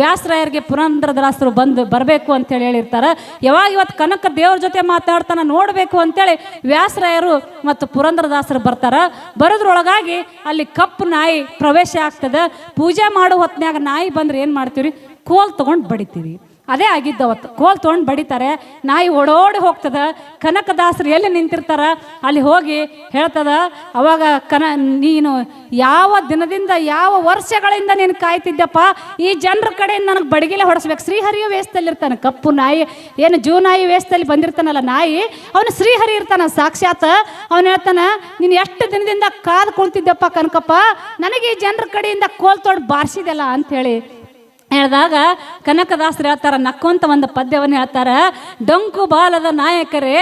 ವ್ಯಾಸರಾಯರಿಗೆ ಪುರಂದ್ರದಾಸರು ಬಂದು ಬರಬೇಕು ಅಂತೇಳಿ ಹೇಳಿರ್ತಾರೆ. ಯಾವಾಗ ಇವತ್ತು ಕನಕ ದೇವ್ರ ಜೊತೆ ಮಾತಾಡ್ತಾನ ನೋಡಬೇಕು ಅಂತೇಳಿ ವ್ಯಾಸರಾಯರು ಮತ್ತು ಪುರಂದ್ರದಾಸರು ಬರ್ತಾರ. ಬರೋದ್ರೊಳಗಾಗಿ ಅಲ್ಲಿ ಕಪ್ಪು ನಾಯಿ ಪ್ರವೇಶ ಆಗ್ತದೆ. ಪೂಜೆ ಮಾಡೋ ಹೊತ್ನ್ಯಾಗ ನಾಯಿ ಬಂದ್ರೆ ಏನು ಮಾಡ್ತೀವಿ ಕೋಲ್ ತೊಗೊಂಡು ಬಡಿತೀವಿ. ಅದೇ ಆಗಿದ್ದು ಅವತ್ತು. ಕೋಲ್ ತೊಗೊಂಡು ಬಡಿತಾರೆ. ನಾಯಿ ಓಡೋಡಿ ಹೋಗ್ತದ. ಕನಕದಾಸರು ಎಲ್ಲಿ ನಿಂತಿರ್ತಾರ? ಅಲ್ಲಿ ಹೋಗಿ ಹೇಳ್ತದ, ಅವಾಗ ಕನ, ನೀನು ಯಾವ ದಿನದಿಂದ ಯಾವ ವರ್ಷಗಳಿಂದ ನೀನು ಕಾಯ್ತಿದ್ದಪ್ಪ ಈ ಜನರ ಕಡೆಯಿಂದ ನನಗೆ ಬಡಗಿಲೆ ಹೊಡೆಸ್ಬೇಕು. ಶ್ರೀಹರಿಯ ವೇಷದಲ್ಲಿರ್ತಾನೆ ಕಪ್ಪು ನಾಯಿ, ಏನು ಜೂ ನಾಯಿ ವೇಷದಲ್ಲಿ ಬಂದಿರ್ತಾನಲ್ಲ ನಾಯಿ, ಅವನು ಶ್ರೀಹರಿ ಇರ್ತಾನ ಸಾಕ್ಷಾತ್. ಅವನು ಹೇಳ್ತಾನ, ನೀನು ಎಷ್ಟು ದಿನದಿಂದ ಕಾದು ಕುಳ್ತಿದ್ದಪ್ಪ ಕನಕಪ್ಪ? ನನಗೆ ಈ ಜನರ ಕಡೆಯಿಂದ ಕೋಲ್ ತೊಗೊಂಡು ಬಾರಿಸಿದೆಲ್ಲ ಅಂಥೇಳಿ ಹೇಳಿದಾಗ ಕನಕದಾಸರು ಹೇಳ್ತಾರ ನಕ್ಕೊಂತ ಒಂದು ಪದ್ಯವನ್ನು ಹೇಳ್ತಾರ, ಡೊಂಕು ಬಾಲದ ನಾಯಕರೇ,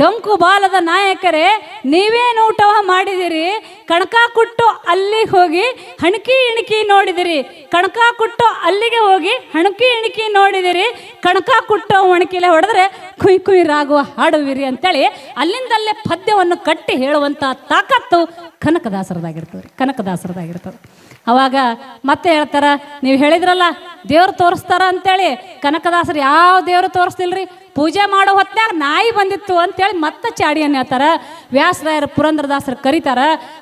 ಡೊಂಕು ಬಾಲದ ನಾಯಕರೇ ನೀವೇನು ಊಟ ಮಾಡಿದಿರಿ, ಕಣಕ ಕುಟ್ಟು ಅಲ್ಲಿಗೆ ಹೋಗಿ ಹಣಕಿ ಇಣಕಿ ನೋಡಿದಿರಿ, ಕಣಕ ಕುಟ್ಟು ಅಲ್ಲಿಗೆ ಹೋಗಿ ಹಣಕಿ ಇಣಕಿ ನೋಡಿದಿರಿ, ಕಣಕ ಕುಟ್ಟು ಒಣಕಿಲೆ ಹೊಡೆದ್ರೆ ಕುಯ್ ಕುಯ್ರಾಗುವ ಹಾಡುವಿರಿ ಅಂತೇಳಿ ಅಲ್ಲಿಂದಲ್ಲೇ ಪದ್ಯವನ್ನು ಕಟ್ಟಿ ಹೇಳುವಂಥ ತಾಕತ್ತು ಕನಕದಾಸರದಾಗಿರ್ತದೆ ಕನಕದಾಸರದಾಗಿರ್ತದೆ. ಅವಾಗ ಮತ್ತೆ ಹೇಳ್ತಾರ, ನೀವು ಹೇಳಿದ್ರಲ್ಲ, ದೇವ್ರು ತೋರಿಸ್ತಾರ ಅಂತೇಳಿ ಕನಕದಾಸರು ಯಾವ ದೇವ್ರು ತೋರಿಸ್ತಿಲ್ರಿ? ಪೂಜೆ ಮಾಡೋ ಹೊತ್ನ್ಯಾಗ ನಾಯಿ ಬಂದಿತ್ತು ಅಂತೇಳಿ ಮತ್ತೆ ಚಾಡಿಯನ್ನು ಹೇಳ್ತಾರ. ವ್ಯಾಸರಾಯರು ಪುರಂದ್ರದಾಸರು ಕರೀತಾರ,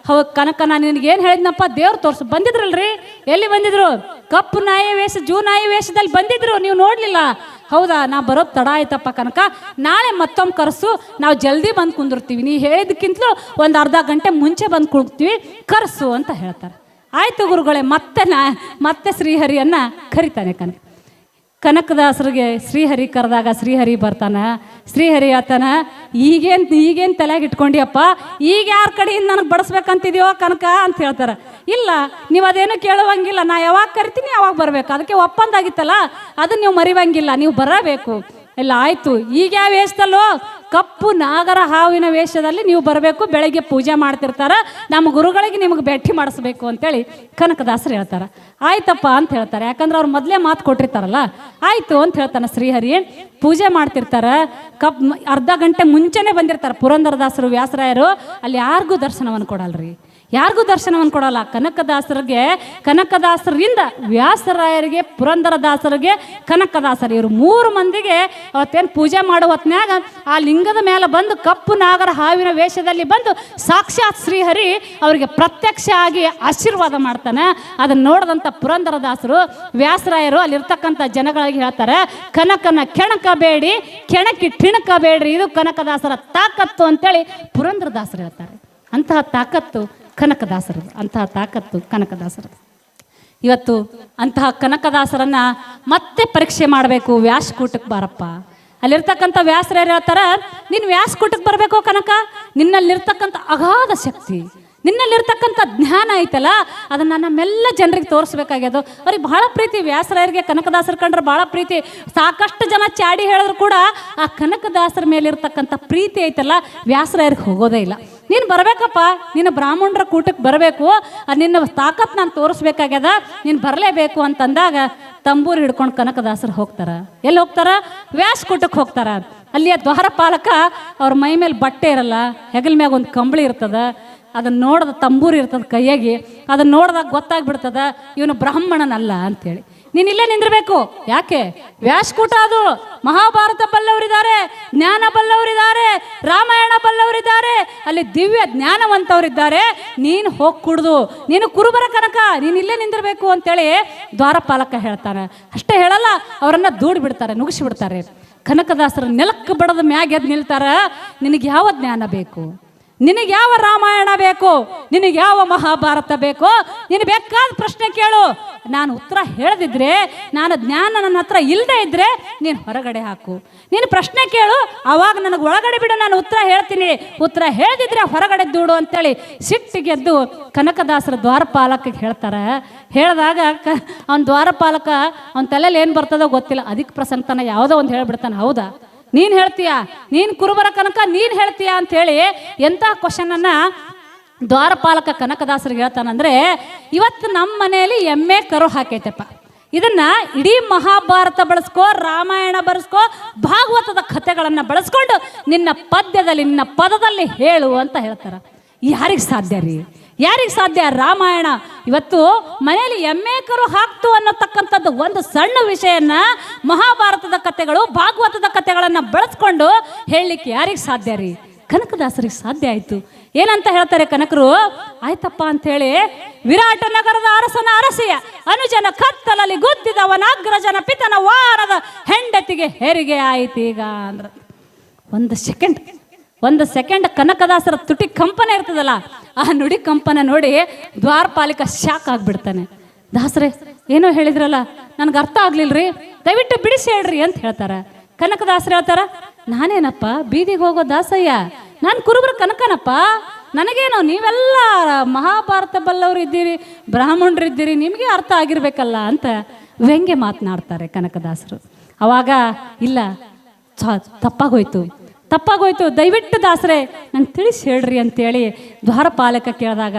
ಹೌದು ಕನಕ, ನಾನು ನಿನಗೇನು ಹೇಳಿದ್ನಪ್ಪ, ದೇವ್ರು ತೋರಿಸ್, ಬಂದಿದ್ರಲ್ರಿ? ಎಲ್ಲಿ ಬಂದಿದ್ರು? ಕಪ್ಪು ನಾಯಿ ವೇಷ, ಜೂ ನಾಯಿ ವೇಷದಲ್ಲಿ ಬಂದಿದ್ರು, ನೀವು ನೋಡಲಿಲ್ಲ? ಹೌದಾ, ನಾ ಬರೋದು ತಡ ಆಯ್ತಪ್ಪ ಕನಕ, ನಾಳೆ ಮತ್ತೊಮ್ಮೆ ಕರೆಸು, ನಾವು ಜಲ್ದಿ ಬಂದು ಕುಂದಿರ್ತೀವಿ, ನೀ ಹೇಳಿದಕ್ಕಿಂತಲೂ ಒಂದು ಅರ್ಧ ಗಂಟೆ ಮುಂಚೆ ಬಂದು ಕುಳ್ತೀವಿ ಕರೆಸು ಅಂತ ಹೇಳ್ತಾರೆ. ಆಯ್ತು ಗುರುಗಳೇ, ಮತ್ತೆ ನಾ, ಮತ್ತೆ ಶ್ರೀಹರಿಯನ್ನ ಕರಿತಾನೆ ಕನಕ. ಕನಕದಾಸರಿಗೆ ಶ್ರೀಹರಿ ಕರೆದಾಗ ಶ್ರೀಹರಿ ಬರ್ತಾನೆ. ಶ್ರೀಹರಿ ಆತನ, ಈಗೇನು ಈಗೇನು ತಲೆಗೆ ಇಟ್ಕೊಂಡಿಯಪ್ಪ, ಈಗ ಯಾರ ಕಡೆಯಿಂದ ನನಗೆ ಬಡಿಸ್ಬೇಕಂತಿದೆಯೋ ಕನಕ ಅಂತ ಹೇಳ್ತಾರೆ. ಇಲ್ಲ, ನೀವು ಅದೇನು ಕೇಳುವಂಗಿಲ್ಲ, ನಾ ಯಾವಾಗ ಕರಿತೀನಿ ಯಾವಾಗ ಬರಬೇಕು. ಅದಕ್ಕೆ ಒಪ್ಪಂದ ಆಗಿತ್ತಲ್ಲ ಅದನ್ನ ನೀವು ಮರಿವಂಗಿಲ್ಲ, ನೀವು ಬರಬೇಕು. ಇಲ್ಲ ಆಯಿತು. ಈಗ ಯಾವ ವೇಷದಲ್ಲೋ? ಕಪ್ಪು ನಾಗರ ಹಾವಿನ ವೇಷದಲ್ಲಿ ನೀವು ಬರಬೇಕು, ಬೆಳಗ್ಗೆ ಪೂಜೆ ಮಾಡ್ತಿರ್ತಾರೆ, ನಮ್ಮ ಗುರುಗಳಿಗೆ ನಿಮಗೆ ಭೇಟಿ ಮಾಡಿಸ್ಬೇಕು ಅಂತೇಳಿ ಕನಕದಾಸರು ಹೇಳ್ತಾರೆ. ಆಯ್ತಪ್ಪ ಅಂತ ಹೇಳ್ತಾರೆ. ಯಾಕಂದ್ರೆ ಅವ್ರು ಮೊದಲೇ ಮಾತು ಕೊಟ್ಟಿರ್ತಾರಲ್ಲ. ಆಯ್ತು ಅಂತ ಹೇಳ್ತಾನೆ ಶ್ರೀಹರಿ. ಪೂಜೆ ಮಾಡ್ತಿರ್ತಾರೆ. ಕಪ್ ಅರ್ಧ ಗಂಟೆ ಮುಂಚೆನೆ ಬಂದಿರ್ತಾರೆ ಪುರಂದರದಾಸರು, ವ್ಯಾಸರಾಯರು. ಅಲ್ಲಿ ಯಾರಿಗೂ ದರ್ಶನವನ್ನು ಕೊಡಲ್ರಿ. ಯಾರಿಗೂ ದರ್ಶನವನ್ನು ಕೊಡಲ್ಲ. ಕನಕದಾಸರಿಗೆ, ಕನಕದಾಸರಿಂದ ವ್ಯಾಸರಾಯರಿಗೆ, ಪುರಂದರದಾಸರಿಗೆ, ಕನಕದಾಸರು. ಇವರು ಮೂರು ಮಂದಿಗೆ ಅವತ್ತೇನು ಪೂಜೆ ಮಾಡೋ ಹೊತ್ನ್ಯಾಗ ಆ ಲಿಂಗದ ಮೇಲೆ ಬಂದು ಕಪ್ಪು ನಾಗರ ಹಾವಿನ ವೇಷದಲ್ಲಿ ಬಂದು ಸಾಕ್ಷಾತ್ ಶ್ರೀಹರಿ ಅವರಿಗೆ ಪ್ರತ್ಯಕ್ಷ ಆಗಿ ಆಶೀರ್ವಾದ ಮಾಡ್ತಾನೆ. ಅದನ್ನ ನೋಡಿದಂಥ ಪುರಂದರದಾಸರು, ವ್ಯಾಸರಾಯರು ಅಲ್ಲಿರ್ತಕ್ಕಂಥ ಜನಗಳಿಗೆ ಹೇಳ್ತಾರೆ, ಕನಕನ ಕೆಣಕಬೇಡಿ, ಕೆಣಕಿ ಟಿಣಕಬೇಡ್ರಿ. ಇದು ಕನಕದಾಸರ ತಾಕತ್ತು ಅಂತೇಳಿ ಪುರಂದರದಾಸರು ಹೇಳ್ತಾರೆ. ಅಂತಹ ತಾಕತ್ತು ಕನಕದಾಸರದು, ಅಂತಹ ತಾಕತ್ತು ಕನಕದಾಸರದು. ಇವತ್ತು ಅಂತಹ ಕನಕದಾಸರನ್ನ ಮತ್ತೆ ಪರೀಕ್ಷೆ ಮಾಡಬೇಕು, ವ್ಯಾಸಕೂಟಕ್ಕೆ ಬಾರಪ್ಪ. ಅಲ್ಲಿರ್ತಕ್ಕಂಥ ವ್ಯಾಸರ ಹೇಳ್ತಾರೆ ನೀನು ವ್ಯಾಸಕೂಟಕ್ಕೆ ಬರಬೇಕು ಕನಕ? ನಿನ್ನಲ್ಲಿರ್ತಕ್ಕಂಥ ಅಗಾಧ ಶಕ್ತಿ, ನಿನ್ನಲ್ಲಿರ್ತಕ್ಕಂಥ ಜ್ಞಾನ ಐತಲ್ಲ, ಅದನ್ನ ನಮ್ಮೆಲ್ಲ ಜನರಿಗೆ ತೋರಿಸ್ಬೇಕಾಗ್ಯದು. ಅವ್ರಿಗೆ ಬಹಳ ಪ್ರೀತಿ, ವ್ಯಾಸರಾಯರಿಗೆ ಕನಕದಾಸರ ಕಂಡ್ರೆ ಬಹಳ ಪ್ರೀತಿ. ಸಾಕಷ್ಟು ಜನ ಚಾಡಿ ಹೇಳಿದ್ರು ಕೂಡ ಆ ಕನಕದಾಸರ ಮೇಲಿರ್ತಕ್ಕಂಥ ಪ್ರೀತಿ ಐತಲ್ಲ, ವ್ಯಾಸರಾಯರಿಗೆ ಹೋಗೋದೇ ಇಲ್ಲ. ನೀನು ಬರಬೇಕಪ್ಪ. ನೀನು ಬ್ರಾಹ್ಮಣರ ಕೂಟಕ್ಕೆ ಬರಬೇಕು. ಅದು ನಿನ್ನ ತಾಕತ್ ನಾನು ತೋರಿಸ್ಬೇಕಾಗ್ಯದ. ನೀನು ಬರಲೇಬೇಕು ಅಂತಂದಾಗ ತಂಬೂರು ಹಿಡ್ಕೊಂಡು ಕನಕದಾಸರು ಹೋಗ್ತಾರೆ. ಎಲ್ಲಿ ಹೋಗ್ತಾರ? ವ್ಯಾಸ ಕೂಟಕ್ಕೆ ಹೋಗ್ತಾರ. ಅಲ್ಲಿಯ ದ್ವಾರಪಾಲಕ ಅವ್ರ ಮೈ ಮೇಲೆ ಬಟ್ಟೆ ಇರಲ್ಲ, ಹೆಗಲ ಮ್ಯಾಗ ಒಂದು ಕಂಬಳಿ ಇರ್ತದ. ಅದನ್ನ ನೋಡ್ದ ತಂಬೂರು ಇರ್ತದೆ ಕೈಯಾಗಿ. ಅದನ್ನ ನೋಡಿದಾಗ ಗೊತ್ತಾಗ್ಬಿಡ್ತದ, ಇವನು ಬ್ರಾಹ್ಮಣನಲ್ಲ ಅಂತೇಳಿ. ನೀನು ಇಲ್ಲೇ ನಿಂದಿರ್ಬೇಕು. ಯಾಕೆ? ವ್ಯಾಸ್ಕೂಟ ಅದು. ಮಹಾಭಾರತ ಬಲ್ಲವರಿದ್ದಾರೆ, ಜ್ಞಾನ ಬಲ್ಲವರಿದ್ದಾರೆ, ರಾಮಾಯಣ ಬಲ್ಲವರಿದ್ದಾರೆ. ಅಲ್ಲಿ ದಿವ್ಯ ಜ್ಞಾನವಂತವರಿದ್ದಾರೆ. ನೀನು ಹೋಗಿ ಕುಡ್ದು ನೀನು ಕುರುಬರ ಕನಕ. ನೀನು ಇಲ್ಲೇ ನಿಂದಿರ್ಬೇಕು ಅಂತೇಳಿ ದ್ವಾರಪಾಲಕ ಹೇಳ್ತಾನೆ. ಅಷ್ಟೇ ಹೇಳಲ್ಲ, ಅವರನ್ನು ದೂಡಿ ಬಿಡ್ತಾರೆ ನುಗ್ಸಿ ಬಿಡ್ತಾರೆ ಕನಕದಾಸರ ನೆಲಕ್ಕೆ ಬಡದ ಮ್ಯಾಗ ಎದ್ದು ನಿಲ್ತಾರ. ನಿನಗೆ ಯಾವ ಜ್ಞಾನ ಬೇಕು? ನಿನಗೆ ಯಾವ ರಾಮಾಯಣ ಬೇಕು? ನಿನಗೆ ಯಾವ ಮಹಾಭಾರತ ಬೇಕು? ನೀನು ಬೇಕಾದ ಪ್ರಶ್ನೆ ಕೇಳು. ನಾನು ಉತ್ತರ ಹೇಳದಿದ್ರೆ, ನಾನು ಜ್ಞಾನ ನನ್ನ ಹತ್ರ ಇಲ್ಲದೆ ಇದ್ರೆ ನೀನು ಹೊರಗಡೆ ಹಾಕು. ನೀನು ಪ್ರಶ್ನೆ ಕೇಳು, ಅವಾಗ ನನಗೆ ಒಳಗಡೆ ಬಿಡು, ನಾನು ಉತ್ತರ ಹೇಳ್ತೀನಿ. ಉತ್ತರ ಹೇಳದಿದ್ರೆ ಹೊರಗಡೆ ದೂಡು ಅಂತೇಳಿ ಸಿಟ್ಟಿಗೆದ್ದು ಕನಕದಾಸರ ದ್ವಾರಪಾಲಕಗೆ ಹೇಳ್ತಾರೆ. ಹೇಳಿದಾಗ ಕ, ಅವ್ನ ದ್ವಾರಪಾಲಕ ಅವ್ನ ತಲೆಯಲ್ಲಿ ಏನು ಬರ್ತದೋ ಗೊತ್ತಿಲ್ಲ. ಅದಕ್ಕೆ ಪ್ರಸಂತನ ಯಾವುದೋ ಒಂದು ಹೇಳ್ಬಿಡ್ತಾನೆ. ಹೌದಾ? ನೀನು ಹೇಳ್ತೀಯಾ? ನೀನು ಕುರುಬರ ಕನಕ ನೀನು ಹೇಳ್ತೀಯಾ ಹೇಳಿ ಎಂಥ ಕ್ವಶನನ್ನು ದ್ವಾರಪಾಲಕ ಕನಕದಾಸರಿಗೆ ಹೇಳ್ತಾನಂದ್ರೆ, ಇವತ್ತು ನಮ್ಮ ಮನೆಯಲ್ಲಿ ಎಮ್ಮೆ ಕರು ಹಾಕೈತೆಪ್ಪ. ಇದನ್ನ ಇಡೀ ಮಹಾಭಾರತ ಬಳಸ್ಕೋ, ರಾಮಾಯಣ ಬಳಸ್ಕೋ, ಭಾಗವತದ ಕಥೆಗಳನ್ನು ಬಳಸ್ಕೊಂಡು ನಿನ್ನ ಪದ್ಯದಲ್ಲಿ, ನಿನ್ನ ಪದದಲ್ಲಿ ಹೇಳು ಅಂತ ಹೇಳ್ತಾರೆ. ಯಾರಿಗೆ ಸಾಧ್ಯ ರೀ? ಯಾರಿಗೆ ಸಾಧ್ಯ? ರಾಮಾಯಣ. ಇವತ್ತು ಮನೆಯಲ್ಲಿ ಎಮ್ಮೆ ಕರು ಹಾಕ್ತು ಅನ್ನತಕ್ಕಂಥದ್ದು ಒಂದು ಸಣ್ಣ ವಿಷಯನ ಮಹಾಭಾರತದ ಕಥೆಗಳು ಭಾಗವತದ ಕಥೆಗಳನ್ನು ಬಳಸ್ಕೊಂಡು ಹೇಳಲಿಕ್ಕೆ ಯಾರಿಗೆ ಸಾಧ್ಯ ರೀ? ಕನಕದಾಸರಿಗೆ ಸಾಧ್ಯ ಆಯಿತು. ಏನಂತ ಹೇಳ್ತಾರೆ ಕನಕರು? ಆಯ್ತಪ್ಪ ಅಂತ ಹೇಳಿ ವಿರಾಟ ನಗರದ ಅರಸನ ಅರಸಿಯ ಅನುಜನ ಕತ್ತಲಲ್ಲಿ ಗುದ್ದಿದವನ ಅಗ್ರಜನ ಪಿತನ ವಾರದ ಹೆಂಡತಿಗೆ ಹೆರಿಗೆ ಆಯ್ತು ಈಗ ಅಂದ್ರೆ. ಒಂದು ಸೆಕೆಂಡ್ ಒಂದು ಸೆಕೆಂಡ್ ಕನಕದಾಸರ ತುಟಿ ಕಂಪನ ಇರ್ತದಲ್ಲ, ಆ ನುಡಿ ಕಂಪನ ನೋಡಿ ದ್ವಾರಪಾಲಿಕ ಶಾಕ್ ಆಗ್ಬಿಡ್ತಾನೆ. ದಾಸರೇ, ಏನೋ ಹೇಳಿದ್ರಲ್ಲ, ನನಗೆ ಅರ್ಥ ಆಗ್ಲಿಲ್ರಿ, ದಯವಿಟ್ಟು ಬಿಡಿಸಿ ಹೇಳ್ರಿ ಅಂತ ಹೇಳ್ತಾರೆ. ಕನಕದಾಸರು ಹೇಳ್ತಾರ, ನಾನೇನಪ್ಪ, ಬೀದಿಗೆ ಹೋಗೋ ದಾಸಯ್ಯ, ನಾನು ಕುರುಬರ ಕನಕನಪ್ಪ, ನನಗೇನು ನೀವೆಲ್ಲ ಮಹಾಭಾರತ ಬಲ್ಲವರು ಇದ್ದೀರಿ, ಬ್ರಾಹ್ಮಣರು ಇದ್ದೀರಿ, ನಿಮಗೆ ಅರ್ಥ ಆಗಿರ್ಬೇಕಲ್ಲ ಅಂತ ವ್ಯಂಗ್ಯ ಮಾತನಾಡ್ತಾರೆ ಕನಕದಾಸರು. ಅವಾಗ, ಇಲ್ಲ ತಪ್ಪಾಗೋಯ್ತು. ತಪ್ಪಾಗೋಯ್ತು ದಯವಿಟ್ಟು ದಾಸರೇ ನಂಗೆ ತಿಳಿಸಿ ಹೇಳ್ರಿ ಅಂತೇಳಿ ದ್ವಾರಪಾಲಕ ಕೇಳಿದಾಗ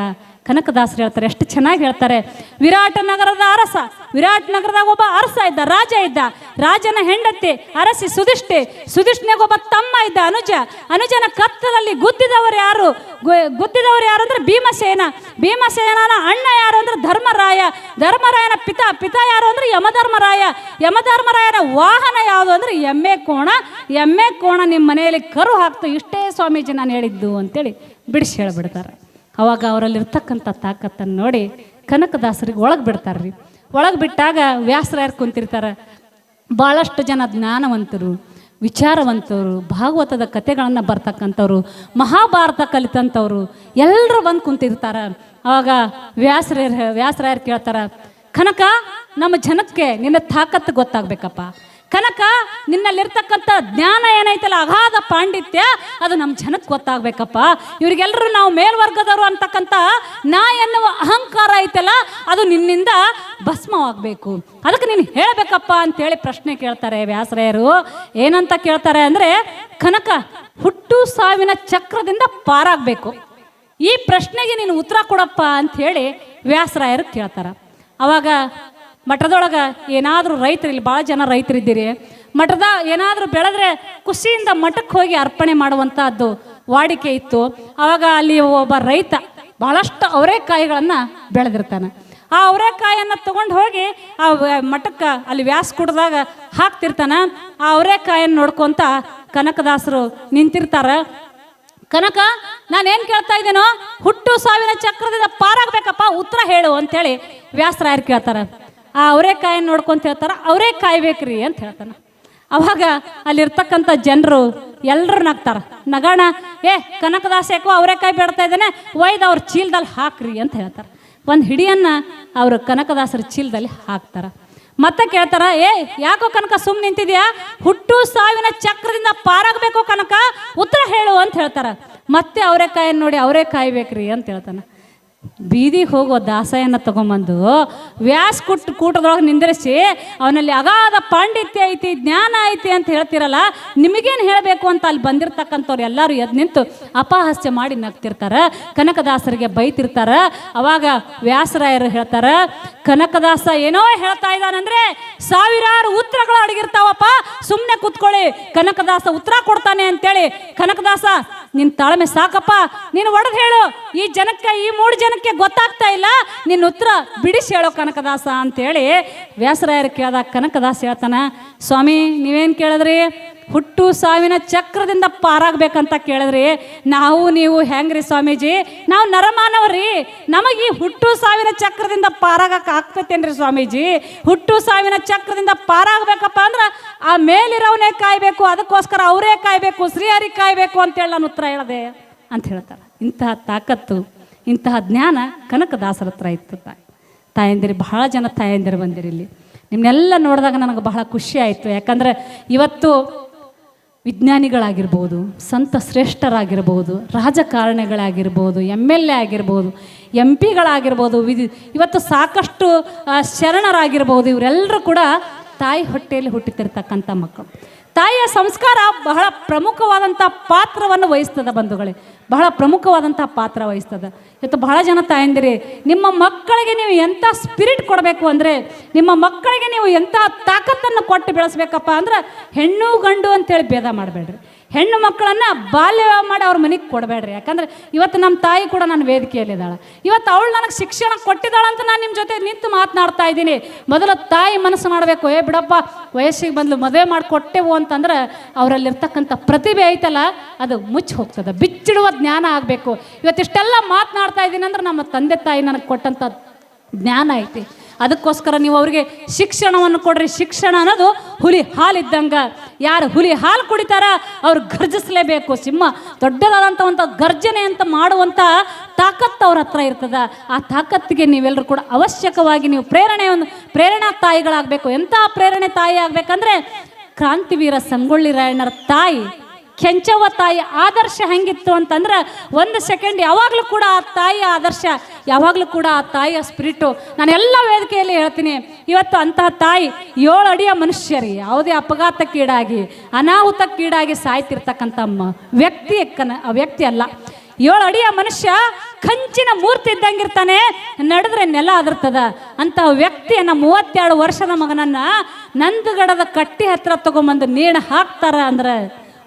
ಕನಕದಾಸರು ಹೇಳ್ತಾರೆ, ಎಷ್ಟು ಚೆನ್ನಾಗಿ ಹೇಳ್ತಾರೆ. ವಿರಾಟ ನಗರದ ಅರಸ, ವಿರಾಟ್ ನಗರದಾಗ ಒಬ್ಬ ಅರಸ ಇದ್ದ, ರಾಜ ಇದ್ದ. ರಾಜನ ಹೆಂಡತಿ, ಅರಸಿ ಸುಧಿಷ್ಠೆ. ಸುಧಿಷ್ಠನಿಗೆ ಒಬ್ಬ ತಮ್ಮ ಇದ್ದ ಅನುಜ. ಅನುಜನ ಕತ್ತಲಲ್ಲಿ ಗುದ್ದಿದವರು ಯಾರು? ಗುದ್ದಿದವರು ಯಾರು ಅಂದ್ರೆ ಭೀಮಸೇನ. ಭೀಮಸೇನನ ಅಣ್ಣ ಯಾರು ಅಂದ್ರೆ ಧರ್ಮರಾಯ. ಧರ್ಮರಾಯನ ಪಿತ ಪಿತ ಯಾರು ಅಂದ್ರೆ ಯಮಧರ್ಮರಾಯ. ಯಮಧರ್ಮರಾಯನ ವಾಹನ ಯಾವುದು ಅಂದ್ರೆ ಎಮ್ಮೆ ಕೋಣ. ಎಮ್ಮೆ ಕೋಣ ನಿಮ್ಮ ಮನೆಯಲ್ಲಿ ಕರು ಹಾಕ್ತು, ಇಷ್ಟೇ ಸ್ವಾಮೀಜಿ ನಾನು ಹೇಳಿದ್ದು ಅಂತೇಳಿ ಬಿಡಿಸಿ ಹೇಳ್ಬಿಡ್ತಾರೆ. ಅವಾಗ ಅವರಲ್ಲಿರ್ತಕ್ಕಂಥ ತಾಕತ್ತನ್ನು ನೋಡಿ ಕನಕದಾಸರಿಗೆ ಒಳಗೆ ಬಿಡ್ತಾರೆ ರೀ ಒಳಗೆ ಬಿಟ್ಟಾಗ ವ್ಯಾಸರಾಯರು ಕುಂತಿರ್ತಾರೆ? ಭಾಳಷ್ಟು ಜನ ಜ್ಞಾನವಂತರು, ವಿಚಾರವಂತರು, ಭಾಗವತದ ಕಥೆಗಳನ್ನು ಬರ್ತಕ್ಕಂಥವ್ರು, ಮಹಾಭಾರತ ಕಲಿತಂಥವ್ರು ಎಲ್ಲರೂ ಬಂದು ಕುಂತಿರ್ತಾರೆ. ಆವಾಗ ವ್ಯಾಸರ ವ್ಯಾಸರಾಯರು ಕೇಳ್ತಾರೆ, ಕನಕ, ನಮ್ಮ ಜನಕ್ಕೆ ನಿನ್ನ ತಾಕತ್ತು ಗೊತ್ತಾಗ್ಬೇಕಪ್ಪ. ಕನಕ, ನಿನ್ನಲ್ಲಿರ್ತಕ್ಕಂಥ ಜ್ಞಾನ ಏನೈತಲ್ಲ, ಅಗಾಧ ಪಾಂಡಿತ್ಯ, ಅದು ನಮ್ಮ ಜನಕ್ಕೆ ಗೊತ್ತಾಗಬೇಕಪ್ಪ. ಇವ್ರಿಗೆಲ್ಲರೂ ನಾವು ಮೇಲ್ವರ್ಗದವರು ಅಂತಕ್ಕಂಥ ನಾ ಎನ್ನುವ ಅಹಂಕಾರ ಐತಲ್ಲ, ಅದು ನಿನ್ನಿಂದ ಭಸ್ಮವಾಗಬೇಕು. ಅದಕ್ಕೆ ನೀನು ಹೇಳಬೇಕಪ್ಪ ಅಂತೇಳಿ ಪ್ರಶ್ನೆ ಕೇಳ್ತಾರೆ ವ್ಯಾಸರಾಯರು. ಏನಂತ ಕೇಳ್ತಾರೆ ಅಂದರೆ, ಕನಕ, ಹುಟ್ಟು ಸಾವಿನ ಚಕ್ರದಿಂದ ಪಾರಾಗಬೇಕು. ಈ ಪ್ರಶ್ನೆಗೆ ನೀನು ಉತ್ತರ ಕೊಡಪ್ಪ ಅಂತ ಹೇಳಿ ವ್ಯಾಸರಾಯರು ಕೇಳ್ತಾರೆ. ಅವಾಗ ಮಠದೊಳಗೆ ಏನಾದರೂ ರೈತರು, ಇಲ್ಲಿ ಭಾಳ ಜನ ರೈತರಿದ್ದೀರಿ. ಮಠದ ಏನಾದರೂ ಬೆಳೆದ್ರೆ ಖುಷಿಯಿಂದ ಮಠಕ್ಕೆ ಹೋಗಿ ಅರ್ಪಣೆ ಮಾಡುವಂಥದ್ದು ವಾಡಿಕೆ ಇತ್ತು. ಅವಾಗ ಅಲ್ಲಿ ಒಬ್ಬ ರೈತ ಭಾಳಷ್ಟು ಅವರೆಕಾಯಿಗಳನ್ನು ಬೆಳೆದಿರ್ತಾನೆ. ಆ ಅವರೆಕಾಯನ್ನು ತಗೊಂಡು ಹೋಗಿ ಆ ಮಠಕ್ಕೆ ಅಲ್ಲಿ ವ್ಯಾಸ ಕುಡ್ದಾಗ ಹಾಕ್ತಿರ್ತಾನ. ಆ ಅವರೆಕಾಯನ್ನು ನೋಡ್ಕೊಂತ ಕನಕದಾಸರು ನಿಂತಿರ್ತಾರ. ಕನಕ, ನಾನೇನು ಕೇಳ್ತಾ ಇದ್ದೀನೋ? ಹುಟ್ಟು ಸಾವಿನ ಚಕ್ರದಿಂದ ಪಾರಾಗಬೇಕಪ್ಪ, ಉತ್ತರ ಹೇಳು ಅಂತೇಳಿ ವ್ಯಾಸರಾಯರು ಕೇಳ್ತಾರೆ? ಆ ಅವರೇಕಾಯಿ ನೋಡ್ಕೊಂತ ಹೇಳ್ತಾರ, ಅವರೇ ಕಾಯ್ಬೇಕ್ರಿ ಅಂತ ಹೇಳ್ತಾನೆ. ಅವಾಗ ಅಲ್ಲಿರ್ತಕ್ಕಂಥ ಜನರು ಎಲ್ಲರೂ ನಗ್ತಾರ ನಗಾಣ, ಏ, ಕನಕದಾಸ ಯಾಕೋ ಅವರೆಕಾಯಿ ಬೇಡ್ತಾ ಇದ್ದಾನೆ, ಒಯ್ದು ಅವ್ರ ಚೀಲದಲ್ಲಿ ಹಾಕ್ರಿ ಅಂತ ಹೇಳ್ತಾರೆ. ಒಂದು ಹಿಡಿಯನ್ನ ಅವರು ಕನಕದಾಸರ ಚೀಲದಲ್ಲಿ ಹಾಕ್ತಾರೆ. ಮತ್ತೆ ಕೇಳ್ತಾರ, ಏ, ಯಾಕೋ ಕನಕ ಸುಮ್ ನಿಂತಿದ್ಯಾ? ಹುಟ್ಟು ಸಾವಿನ ಚಕ್ರದಿಂದ ಪಾರಾಗಬೇಕು ಕನಕ? ಉತ್ತರ ಹೇಳು ಅಂತ ಹೇಳ್ತಾರ. ಮತ್ತೆ ಅವರೆಕಾಯನ್ನು ನೋಡಿ ಅವರೇ ಕಾಯ್ಬೇಕ್ರಿ ಅಂತ ಹೇಳ್ತಾನ. ಬೀದಿಗೆ ಹೋಗೋ ದಾಸಯನ ತಗೊಂಬಂದು ವ್ಯಾಸ ಕುಟ್ ಕೂಟದೊಳಗೆ ನಿಂದಿರಿಸಿ ಅವನಲ್ಲಿ ಅಗಾಧ ಪಾಂಡಿತ್ಯ ಐತಿ, ಜ್ಞಾನ ಐತಿ ಅಂತ ಹೇಳ್ತಿರಲ್ಲ, ನಿಮಗೇನು ಹೇಳಬೇಕು ಅಂತ ಅಲ್ಲಿ ಬಂದಿರ್ತಕ್ಕಂಥವ್ರು ಎಲ್ಲರೂ ಎದ್ದು ನಿಂತು ಅಪಹಾಸ್ಯ ಮಾಡಿ ನಗ್ತಿರ್ತಾರೆ. ಕನಕದಾಸರಿಗೆ ಬೈತಿರ್ತಾರೆ. ಅವಾಗ ವ್ಯಾಸರಾಯರು ಹೇಳ್ತಾರ, ಕನಕದಾಸ ಏನೋ ಹೇಳ್ತಾ ಇದ್ದಾನಂದ್ರೆ ಸಾವಿರಾರು ಉತ್ತರಗಳು ಅಡಗಿರ್ತಾವಪ್ಪ ಸುಮ್ಮನೆ ಕೂತ್ಕೊಳ್ಳಿ. ಕನಕದಾಸ ಉತ್ತರ ಕೊಡ್ತಾನೆ ಅಂತೇಳಿ, ಕನಕದಾಸ, ನಿನ್ ತಾಳ್ಮೆ ಸಾಕಪ್ಪ, ನೀನು ಒಡೆದು ಹೇಳು. ಈ ಜನಕ್ಕೆ ಈ ಮೂರು ಜನಕ್ಕೆ ಗೊತ್ತಾಗ್ತಾ ಇಲ್ಲ, ನಿನ್ನ ಉತ್ತರ ಬಿಡಿಸಿ ಹೇಳೋ ಕನಕದಾಸ ಅಂತೇಳಿ ವ್ಯಾಸರಾಯರು ಕೇಳಿದಾಗ ಕನಕದಾಸ ಹೇಳ್ತಾನ, ಸ್ವಾಮಿ, ನೀವೇನು ಕೇಳಿದ್ರಿ? ಹುಟ್ಟು ಸಾವಿನ ಚಕ್ರದಿಂದ ಪಾರಾಗಬೇಕಂತ ಕೇಳಿದ್ರಿ. ನಾವು, ನೀವು ಹೆಂಗ್ರಿ ಸ್ವಾಮೀಜಿ? ನಾವು ನರಮಾನವ್ರಿ. ನಮಗೆ ಈ ಹುಟ್ಟು ಸಾವಿನ ಚಕ್ರದಿಂದ ಪಾರಾಗಕ್ಕೆ ಆಗ್ತೈತೇನ್ರಿ ಸ್ವಾಮೀಜಿ? ಹುಟ್ಟು ಸಾವಿನ ಚಕ್ರದಿಂದ ಪಾರಾಗಬೇಕಪ್ಪ ಅಂದ್ರೆ ಆ ಮೇಲಿರೋವನೇ ಕಾಯಬೇಕು, ಅದಕ್ಕೋಸ್ಕರ ಅವರೇ ಕಾಯಬೇಕು, ಶ್ರೀಹರಿ ಕಾಯಬೇಕು ಅಂತೇಳಿ ನಾನು ಉತ್ತರ ಹೇಳಿದೆ, ಅಂತ ಹೇಳ್ತಾರೆ. ಇಂತಹ ತಾಕತ್ತು ಇಂತಹ ಜ್ಞಾನ ಕನಕದಾಸರ ಹತ್ರ ಇತ್ತು ತಾಯಿ. ತಾಯಂದಿರು, ಬಹಳ ಜನ ತಾಯಂದಿರು ಬಂದಿರಿ ಇಲ್ಲಿ. ನಿಮ್ಮನ್ನೆಲ್ಲ ನೋಡಿದಾಗ ನನಗೆ ಬಹಳ ಖುಷಿ ಆಯಿತು. ಯಾಕಂದ್ರೆ ಇವತ್ತು ವಿಜ್ಞಾನಿಗಳಾಗಿರ್ಬೋದು, ಸಂತ ಶ್ರೇಷ್ಠರಾಗಿರ್ಬೋದು, ರಾಜಕಾರಣಿಗಳಾಗಿರ್ಬೋದು, ಎಂ ಎಲ್ ಎ ಆಗಿರ್ಬೋದು, ಎಂ ಪಿಗಳಾಗಿರ್ಬೋದು, ವಿಧಿ ಇವತ್ತು ಸಾಕಷ್ಟು ಶರಣರಾಗಿರ್ಬೋದು, ಇವರೆಲ್ಲರೂ ಕೂಡ ತಾಯಿ ಹೊಟ್ಟೆಯಲ್ಲಿ ಹುಟ್ಟುತ್ತಿರ್ತಕ್ಕಂಥ ಮಕ್ಕಳು. ತಾಯಿಯ ಸಂಸ್ಕಾರ ಬಹಳ ಪ್ರಮುಖವಾದಂಥ ಪಾತ್ರವನ್ನು ವಹಿಸ್ತದೆ ಬಂಧುಗಳೇ. ಬಹಳ ಪ್ರಮುಖವಾದಂಥ ಪಾತ್ರ ವಹಿಸ್ತದೆ. ಇವತ್ತು ಬಹಳ ಜನ ತಾಯಂದಿರಿ, ನಿಮ್ಮ ಮಕ್ಕಳಿಗೆ ನೀವು ಎಂಥ ಸ್ಪಿರಿಟ್ ಕೊಡಬೇಕು ಅಂದರೆ, ನಿಮ್ಮ ಮಕ್ಕಳಿಗೆ ನೀವು ಎಂಥ ತಾಕತ್ತನ್ನು ಕೊಟ್ಟು ಬೆಳೆಸ್ಬೇಕಪ್ಪ ಅಂದ್ರೆ ಹೆಣ್ಣು ಗಂಡು ಅಂತೇಳಿ ಭೇದ ಮಾಡಬೇಡ್ರಿ. ಹೆಣ್ಣು ಮಕ್ಕಳನ್ನ ಬಾಲ್ಯ ಮಾಡಿ ಅವ್ರ ಮನೆಗೆ ಕೊಡಬೇಡ್ರಿ. ಯಾಕಂದ್ರೆ ಇವತ್ತು ನಮ್ಮ ತಾಯಿ ಕೂಡ ನಾನು ವೇದಿಕೆಯಲ್ಲಿದ್ದಾಳೆ. ಇವತ್ತು ಅವಳು ನನಗೆ ಶಿಕ್ಷಣ ಕೊಟ್ಟಿದ್ದಾಳಂತ ನಾನು ನಿಮ್ಮ ಜೊತೆ ನಿಂತು ಮಾತನಾಡ್ತಾ ಇದ್ದೀನಿ. ಮೊದಲು ತಾಯಿ ಮನಸ್ಸು ಮಾಡಬೇಕು. ಏ ಬಿಡಪ್ಪ, ವಯಸ್ಸಿಗೆ ಬಂದು ಮದುವೆ ಮಾಡಿಕೊಟ್ಟೆವು ಅಂತಂದ್ರೆ ಅವರಲ್ಲಿರ್ತಕ್ಕಂಥ ಪ್ರತಿಭೆ ಐತಲ್ಲ, ಅದು ಮುಚ್ಚಿ ಹೋಗ್ತದೆ. ಬಿಚ್ಚಿಡುವ ಜ್ಞಾನ ಆಗಬೇಕು. ಇವತ್ತಿಷ್ಟೆಲ್ಲ ಮಾತನಾಡ್ತಾ ಇದ್ದೀನಿ ಅಂದ್ರೆ ನಮ್ಮ ತಂದೆ ತಾಯಿ ನನಗೆ ಕೊಟ್ಟಂಥ ಜ್ಞಾನ ಐತಿ. ಅದಕ್ಕೋಸ್ಕರ ನೀವು ಅವರಿಗೆ ಶಿಕ್ಷಣವನ್ನು ಕೊಡ್ರಿ. ಶಿಕ್ಷಣ ಅನ್ನೋದು ಹುಲಿ ಹಾಲಿದ್ದಂಗ. ಯಾರು ಹುಲಿ ಹಾಲು ಕುಡಿತಾರ ಅವ್ರು ಗರ್ಜಿಸಲೇಬೇಕು ಸಿಂಹ ದೊಡ್ಡದಾದಂಥ ಒಂದು ಗರ್ಜನೆ ಅಂತ ಮಾಡುವಂಥ ತಾಕತ್ತು ಅವ್ರ ಹತ್ರ ಇರ್ತದೆ. ಆ ತಾಕತ್ತಿಗೆ ನೀವೆಲ್ಲರೂ ಕೂಡ ಅವಶ್ಯಕವಾಗಿ ನೀವು ಪ್ರೇರಣೆ ಒಂದು ಪ್ರೇರಣಾ ತಾಯಿಗಳಾಗಬೇಕು. ಎಂಥ ಪ್ರೇರಣೆ ತಾಯಿ ಆಗಬೇಕಂದ್ರೆ ಕ್ರಾಂತಿವೀರ ಸಂಗೊಳ್ಳಿ ರಾಯಣ್ಣರ ತಾಯಿ. ಕೆಂಚವ್ವ ತಾಯಿ ಆದರ್ಶ ಹೆಂಗಿತ್ತು ಅಂತಂದ್ರೆ ಒಂದು ಸೆಕೆಂಡ್ ಯಾವಾಗಲೂ ಕೂಡ ಆ ತಾಯಿಯ ಆದರ್ಶ, ಯಾವಾಗಲೂ ಕೂಡ ಆ ತಾಯಿಯ ಸ್ಪಿರಿಟು. ಎಲ್ಲ ವೇದಿಕೆಯಲ್ಲಿ ಹೇಳ್ತೀನಿ, ಇವತ್ತು ಅಂತಹ ತಾಯಿ ಏಳು ಅಡಿಯ ಮನುಷ್ಯರಿ, ಯಾವುದೇ ಅಪಘಾತಕ್ಕೀಡಾಗಿ, ಅನಾಹುತಕ್ಕೀಡಾಗಿ ಸಾಯ್ತಿರ್ತಕ್ಕಂಥ ವ್ಯಕ್ತಿ ಕನ ವ್ಯಕ್ತಿ ಅಲ್ಲ. ಏಳು ಅಡಿಯ ಮನುಷ್ಯ ಕಂಚಿನ ಮೂರ್ತಿ ಇದ್ದಂಗಿರ್ತಾನೆ, ನಡೆದ್ರೆ ನೆಲ ಅದರ್ತದ. ಅಂತ ವ್ಯಕ್ತಿಯನ್ನ ಮೂವತ್ತೆರಡು ವರ್ಷದ ಮಗನನ್ನ ನಂದಗಡದ ಕಟ್ಟಿ ಹತ್ರ ತಗೊಂಬಂದು ನೇಣು ಹಾಕ್ತಾರ ಅಂದ್ರೆ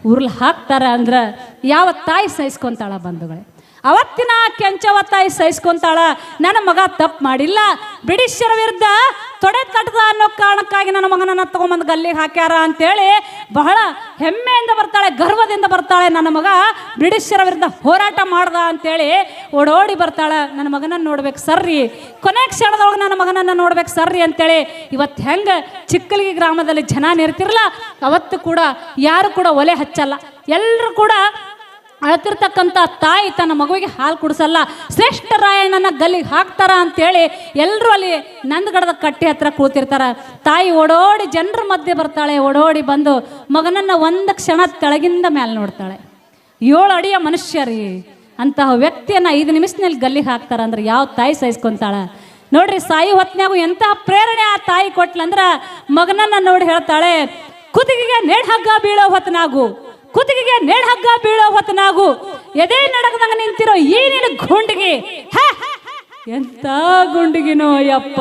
ಉರ್ಲ್ ಹಾಕ್ತಾರೆ ಅಂದ್ರೆ ಯಾವ ತಾಯಿ ಸಹಿಸ್ಕೊಂತಾಳ ಬಂಧುಗಳೇ. ಅವತ್ತಿನ ಕೆಂಚವ ತಾಯಿ ಸಹಿಸ್ಕೊಂತಾಳ ನನ್ನ ಮಗ ತಪ್ಪು ಮಾಡಿಲ್ಲ. ಬ್ರಿಟಿಷರ ವಿರುದ್ಧ ತೊಡೆ ತಟ್ಟದ ಅನ್ನೋ ಕಾರಣಕ್ಕಾಗಿ ನನ್ನ ಮಗನನ್ನ ತಗೊಂಬಂದು ಗಲ್ಲಿಗೆ ಹಾಕ್ಯಾರ ಅಂತೇಳಿ ಬಹಳ ಹೆಮ್ಮೆಯಿಂದ ಬರ್ತಾಳೆ, ಗರ್ವದಿಂದ ಬರ್ತಾಳೆ. ನನ್ನ ಮಗ ಬ್ರಿಟಿಷರ ವಿರುದ್ಧ ಹೋರಾಟ ಮಾಡ್ದ ಅಂತೇಳಿ ಓಡೋಡಿ ಬರ್ತಾಳೆ. ನನ್ನ ಮಗನನ್ನು ನೋಡ್ಬೇಕು ಸರ್ರಿ. ಕೊನೆ ಕ್ಷಣದೊಳಗೆ ನನ್ನ ಮಗನನ್ನು ನೋಡ್ಬೇಕು ಸರ್ರಿ ಅಂತೇಳಿ ಇವತ್ತು ಹೆಂಗೆ ಚಿಕ್ಕಲಿಗೆ ಗ್ರಾಮದಲ್ಲಿ ಜನ ನಿರ್ತಿರಲ್ಲ ಅವತ್ತು ಕೂಡ ಯಾರು ಕೂಡ ಒಲೆ ಹಚ್ಚಲ್ಲ. ಎಲ್ಲರೂ ಕೂಡ ಅಳ್ತಿರ್ತಕ್ಕಂಥ ತಾಯಿ ತನ್ನ ಮಗುವಿಗೆ ಹಾಲು ಕುಡಿಸಲ್ಲ, ಶ್ರೇಷ್ಠ ರಾಯಣ್ಣನ ಗಲ್ಲಿಗೆ ಹಾಕ್ತಾರ ಅಂತೇಳಿ ಎಲ್ಲರೂ ಅಲ್ಲಿ ನಂದಗಡದ ಕಟ್ಟಿ ಹತ್ರ ಕೂತಿರ್ತಾರೆ. ತಾಯಿ ಓಡೋಡಿ ಜನರ ಮಧ್ಯೆ ಬರ್ತಾಳೆ, ಓಡೋಡಿ ಬಂದು ಮಗನನ್ನು ಒಂದು ಕ್ಷಣ ತೆಳಗಿಂದ ಮೇಲೆ ನೋಡ್ತಾಳೆ. ಏಳು ಅಡಿಯ ಮನುಷ್ಯ ರೀ, ಅಂತಹ ವ್ಯಕ್ತಿಯನ್ನು ಐದು ನಿಮಿಷದಲ್ಲಿ ಗಲ್ಲಿಗೆ ಹಾಕ್ತಾರ ಅಂದ್ರೆ ಯಾವ ತಾಯಿ ಸಹಿಸ್ಕೊತಾಳೆ? ನೋಡ್ರಿ ಸಾಯಿ ಹೊತ್ನ್ಯಾಗು ಎಂತಹ ಪ್ರೇರಣೆ ಆ ತಾಯಿ ಕೊಟ್ಲಂದ್ರ ಮಗನನ್ನ ನೋಡಿ ಹೇಳ್ತಾಳೆ ಕುತ್ತಿಗೆಗೆ ನೇಣ್ ಹಗ್ಗ ಬೀಳೋ ಹೊತ್ನಾಗು ಕುತ್ತಿಗೆಗೆ ನೇಣ ಹಗ್ಗ ಬೀಳೋ ಹೊತ್ತನಾಗು ಎದೆ ನಡಕದಂಗ ನಿಂತಿರೋ ಈ ನಿನ್ನ ಗುಂಡಿಗೆ! ಎಂತ ಗುಂಡಿಗಿನೋ ಯಪ್ಪ,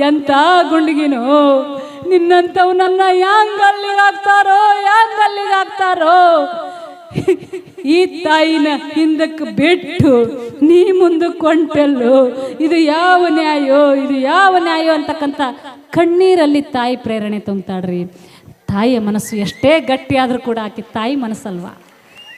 ಎಂತ ಗುಂಡಿಗಿನೋ. ನಿನ್ನಂತವು ನನ್ನ ಯಾಂಗ್ ಯಾಂಗಲ್ಲಿಗಾಗ್ತಾರೋ ಹಾಕ್ತಾರೋ ಯಾಂಗ್ ಅಲ್ಲಿಗೆ ಹಾಕ್ತಾರೋ ಈ ತಾಯಿನ ಹಿಂದಕ್ಕೆ ಬಿಟ್ಟು ನೀ ಮುಂದೆ ಕೊಂಟೆಲ್ಲು. ಇದು ಯಾವ ನ್ಯಾಯೋ, ಇದು ಯಾವ ನ್ಯಾಯೋ ಅಂತಕ್ಕಂಥ ಕಣ್ಣೀರಲ್ಲಿ ತಾಯಿ ಪ್ರೇರಣೆ ತುಂಬ್ತಾಳ್ರಿ. ತಾಯಿಯ ಮನಸ್ಸು ಎಷ್ಟೇ ಗಟ್ಟಿಯಾದರೂ ಕೂಡ ಆಕೆ ತಾಯಿ ಮನಸ್ಸಲ್ವ?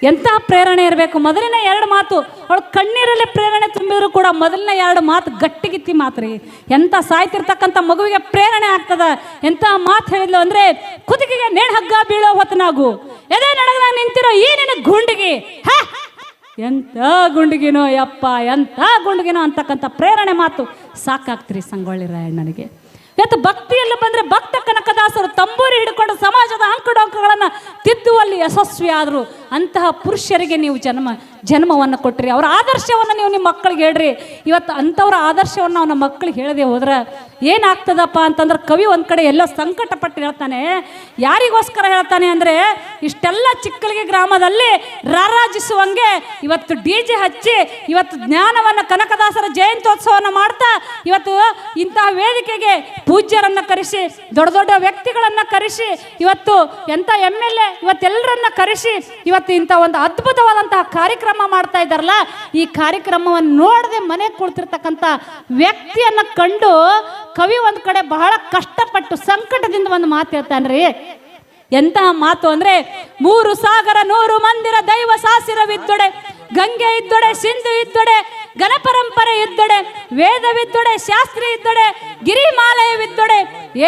ಎಂಥ ಪ್ರೇರಣೆ ಇರಬೇಕು? ಮೊದಲಿನ ಎರಡು ಮಾತು, ಅವಳು ಕಣ್ಣೀರಲ್ಲಿ ಪ್ರೇರಣೆ ತುಂಬಿದ್ರು ಕೂಡ ಮೊದಲಿನ ಎರಡು ಮಾತು ಗಟ್ಟಿಗಿತ್ತಿ ಮಾತ್ರಿ ಎಂಥ ಸಾಯ್ತಿರ್ತಕ್ಕಂಥ ಮಗುವಿಗೆ ಪ್ರೇರಣೆ ಆಗ್ತದ? ಎಂಥ ಮಾತು ಹೇಳಿದ್ಲು ಅಂದರೆ, ಕುದಿಗೆಗೆ ನೇಣು ಹಗ್ಗ ಬೀಳೋ ಹೊತ್ತನಾಗು ಎದೆ ನಡಗ ನಿಂತಿರೋ ಈ ನಿನ್ನ ಗುಂಡಿಗೆ. ಹಾ! ಎಂಥ ಗುಂಡಿಗಿನೋ ಯಪ್ಪ, ಎಂಥ ಗುಂಡಿಗಿನೋ ಅಂತಕ್ಕಂಥ ಪ್ರೇರಣೆ ಮಾತು ಸಾಕಾಗ್ತೀರಿ ಸಂಗೊಳ್ಳಿ ರಾಯಣ್ಣನಿಗೆ. ಇವತ್ತು ಭಕ್ತಿಯಲ್ಲಿ ಬಂದ್ರೆ ಭಕ್ತ ಕನಕದಾಸರು ತಂಬೂರಿ ಹಿಡ್ಕೊಂಡು ಸಮಾಜದ ಅಂಕುಡೊಂಕುಗಳನ್ನು ತಿದ್ದುವಲ್ಲಿ ಯಶಸ್ವಿ ಆದರು ಅಂತಹ ಪುರುಷರಿಗೆ ನೀವು ಜನ್ಮ ಜನ್ಮವನ್ನು ಕೊಟ್ಟಿರಿ ಅವರ ಆದರ್ಶವನ್ನು ನೀವು ನಿಮ್ಮ ಮಕ್ಕಳಿಗೆ ಹೇಳ್ರಿ. ಇವತ್ತು ಅಂಥವ್ರ ಆದರ್ಶವನ್ನು ನಾವು ಮಕ್ಕಳಿಗೆ ಹೇಳದೆ ಹೋದ್ರೆ ಏನಾಗ್ತದಪ್ಪ ಅಂತಂದ್ರೆ ಕವಿ ಒಂದು ಕಡೆ ಎಲ್ಲ ಸಂಕಟಪಟ್ಟು ಹೇಳ್ತಾನೆ. ಯಾರಿಗೋಸ್ಕರ ಹೇಳ್ತಾನೆ ಅಂದರೆ, ಇಷ್ಟೆಲ್ಲ ಚಿಕ್ಕಲಿಗೆ ಗ್ರಾಮದಲ್ಲಿ ರಾರಾಜಿಸುವಂಗೆ ಇವತ್ತು ಡಿ ಜೆ ಹಚ್ಚಿ, ಇವತ್ತು ಜ್ಞಾನವನ್ನು ಕನಕದಾಸರ ಜಯಂತ್ಯೋತ್ಸವವನ್ನು ಮಾಡ್ತಾ, ಇವತ್ತು ಇಂತಹ ವೇದಿಕೆಗೆ ಪೂಜ್ಯರನ್ನು ಕರೆಸಿ, ದೊಡ್ಡ ದೊಡ್ಡ ವ್ಯಕ್ತಿಗಳನ್ನು ಕರೆಸಿ, ಇವತ್ತು ಎಂಥ ಎಂ ಎಲ್ ಎ, ಇವತ್ತೆಲ್ಲರನ್ನ ಕರೆಸಿ, ಇವತ್ತು ಇಂಥ ಒಂದು ಅದ್ಭುತವಾದಂತಹ ಕಾರ್ಯಕ್ರಮ ಮಾಡ್ತಾ ಇದ್ದಾರಲ್ಲ, ಈ ಕಾರ್ಯಕ್ರಮವನ್ನು ನೋಡದೆ ಮನೆಗೆ ಕುಳಿತಿರ್ತಕ್ಕಂಥ ವ್ಯಕ್ತಿಯನ್ನ ಕಂಡು ಕವಿ ಒಂದು ಕಡೆ ಬಹಳ ಕಷ್ಟಪಟ್ಟು ಸಂಕಟದಿಂದ ಒಂದು ಮಾತು ಹೇಳ್ತಾನ್ರಿ. ಎಂತಹ ಮಾತು ಅಂದ್ರೆ, ಮೂರು ಸಾಗರ ನೂರು ಮಂದಿರ ದೈವ ಸಾಸಿರವಿದ್ದೊಡೆ ಗಂಗೆ ಇದ್ದೊಡೆ, ಸಿಂಧು ಇದ್ದೊಡೆ ಗಣಪರಂಪರೆ ಇದ್ದೊಡೆ ವೇದವಿದ್ದೊಡೆ ಶಾಸ್ತ್ರ ಇದ್ದೊಡೆ ಗಿರಿಮಾಲಯವಿದ್ದೊಡೆ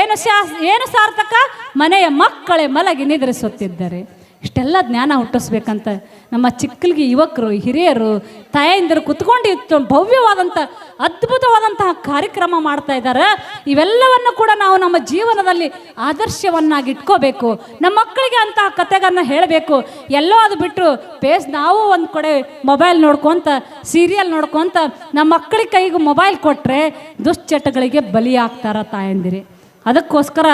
ಏನು ಶಾಸ್, ಏನು ಸಾರ್ಥಕ? ಮನೆಯ ಮಕ್ಕಳೇ ಮಲಗಿ ನಿದ್ರಿಸುತ್ತಿದ್ದಾರೆ. ಇಷ್ಟೆಲ್ಲ ಜ್ಞಾನ ಹುಟ್ಟಿಸ್ಬೇಕಂತ ನಮ್ಮ ಚಿಕ್ಕಲಿಗೆ ಯುವಕರು, ಹಿರಿಯರು, ತಾಯಂದಿರು ಕುತ್ಕೊಂಡು ಭವ್ಯವಾದಂಥ ಅದ್ಭುತವಾದಂತಹ ಕಾರ್ಯಕ್ರಮ ಮಾಡ್ತಾ ಇದ್ದಾರೆ. ಇವೆಲ್ಲವನ್ನು ಕೂಡ ನಾವು ನಮ್ಮ ಜೀವನದಲ್ಲಿ ಆದರ್ಶವನ್ನಾಗಿ ಇಟ್ಕೋಬೇಕು ನಮ್ಮ ಮಕ್ಕಳಿಗೆ ಅಂತಹ ಕತೆಗಳನ್ನು ಹೇಳಬೇಕು. ಎಲ್ಲೋ ಅದು ಬಿಟ್ಟು ಪೇಸ್ ನಾವು ಒಂದು ಕಡೆ ಮೊಬೈಲ್ ನೋಡ್ಕೊಂತ, ಸೀರಿಯಲ್ ನೋಡ್ಕೊಂತ ನಮ್ಮ ಮಕ್ಕಳಿಗೆ ಕೈಗೆ ಮೊಬೈಲ್ ಕೊಟ್ಟರೆ ದುಶ್ಚಟಗಳಿಗೆ ಬಲಿಯಾಗ್ತಾರ ತಾಯಂದಿರಿ. ಅದಕ್ಕೋಸ್ಕರ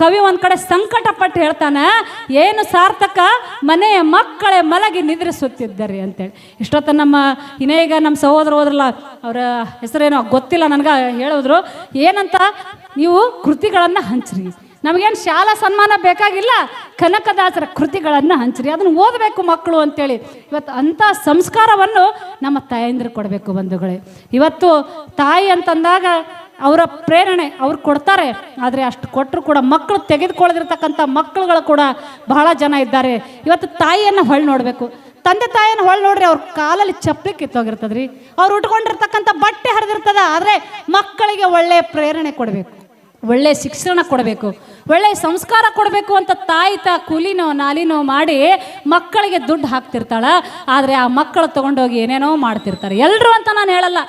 ಕವಿ ಒಂದು ಕಡೆ ಸಂಕಟಪಟ್ಟು ಹೇಳ್ತಾನೆ, ಏನು ಸಾರ್ಥಕ? ಮನೆಯ ಮಕ್ಕಳೇ ಮಲಗಿ ನಿದ್ರಿಸುತ್ತಿದ್ದಾರೆ ಅಂತೇಳಿ. ಇಷ್ಟೊತ್ತ ನಮ್ಮ ಈಗ ನಮ್ಮ ಸಹೋದರ ಹೋದ್ರಲ್ಲ, ಅವರ ಹೆಸರೇನೋ ಗೊತ್ತಿಲ್ಲ ನನಗೆ ಹೇಳಿದ್ರು, ಏನಂತ? ನೀವು ಕೃತಿಗಳನ್ನು ಹಂಚ್ರಿ. ನಮಗೇನು ಶಾಲಾ ಸನ್ಮಾನ ಬೇಕಾಗಿಲ್ಲ? ಕನಕದಾಸರ ಕೃತಿಗಳನ್ನು ಹಂಚ್ರಿ. ಅದನ್ನು ಓದಬೇಕು ಮಕ್ಕಳು ಅಂತೇಳಿ. ಇವತ್ತು ಅಂಥ ಸಂಸ್ಕಾರವನ್ನು ನಮ್ಮ ತಾಯಂದಿರು ಕೊಡಬೇಕು ಬಂಧುಗಳೇ. ಇವತ್ತು ತಾಯಿ ಅಂತಂದಾಗ ಅವರ ಪ್ರೇರಣೆ ಅವ್ರು ಕೊಡ್ತಾರೆ, ಆದರೆ ಅಷ್ಟು ಕೊಟ್ಟರು ಕೂಡ ಮಕ್ಕಳು ತೆಗೆದುಕೊಳ್ಳದಿರ್ತಕ್ಕಂಥ ಮಕ್ಕಳುಗಳು ಕೂಡ ಬಹಳ ಜನ ಇದ್ದಾರೆ. ಇವತ್ತು ತಾಯಿಯನ್ನು ಹೊಳ್ ನೋಡಬೇಕು. ತಂದೆ ತಾಯಿಯನ್ನು ಹೊಳ್ ನೋಡ್ರಿ ಅವ್ರ ಕಾಲಲ್ಲಿ ಚಪ್ಪಲಿ ಕಿತ್ತೋಗಿರ್ತದ್ರಿ. ಅವ್ರು ಉಟ್ಕೊಂಡಿರ್ತಕ್ಕಂಥ ಬಟ್ಟೆ ಹರಿದಿರ್ತದ, ಆದರೆ ಮಕ್ಕಳಿಗೆ ಒಳ್ಳೆಯ ಪ್ರೇರಣೆ ಕೊಡಬೇಕು. ಒಳ್ಳೆ ಶಿಕ್ಷಣ ಕೊಡಬೇಕು. ಒಳ್ಳೆಯ ಸಂಸ್ಕಾರ ಕೊಡಬೇಕು ಅಂತ ತಾಯಿ ತ ಕೂಲಿನೋ ನಾಲಿನೋ ಮಾಡಿ ಮಕ್ಕಳಿಗೆ ದುಡ್ಡು ಹಾಕ್ತಿರ್ತಾಳೆ, ಆದರೆ ಆ ಮಕ್ಕಳು ತೊಗೊಂಡೋಗಿ ಏನೇನೋ ಮಾಡ್ತಿರ್ತಾರೆ. ಎಲ್ಲರೂ ಅಂತ ನಾನು ಹೇಳಲ್ಲ.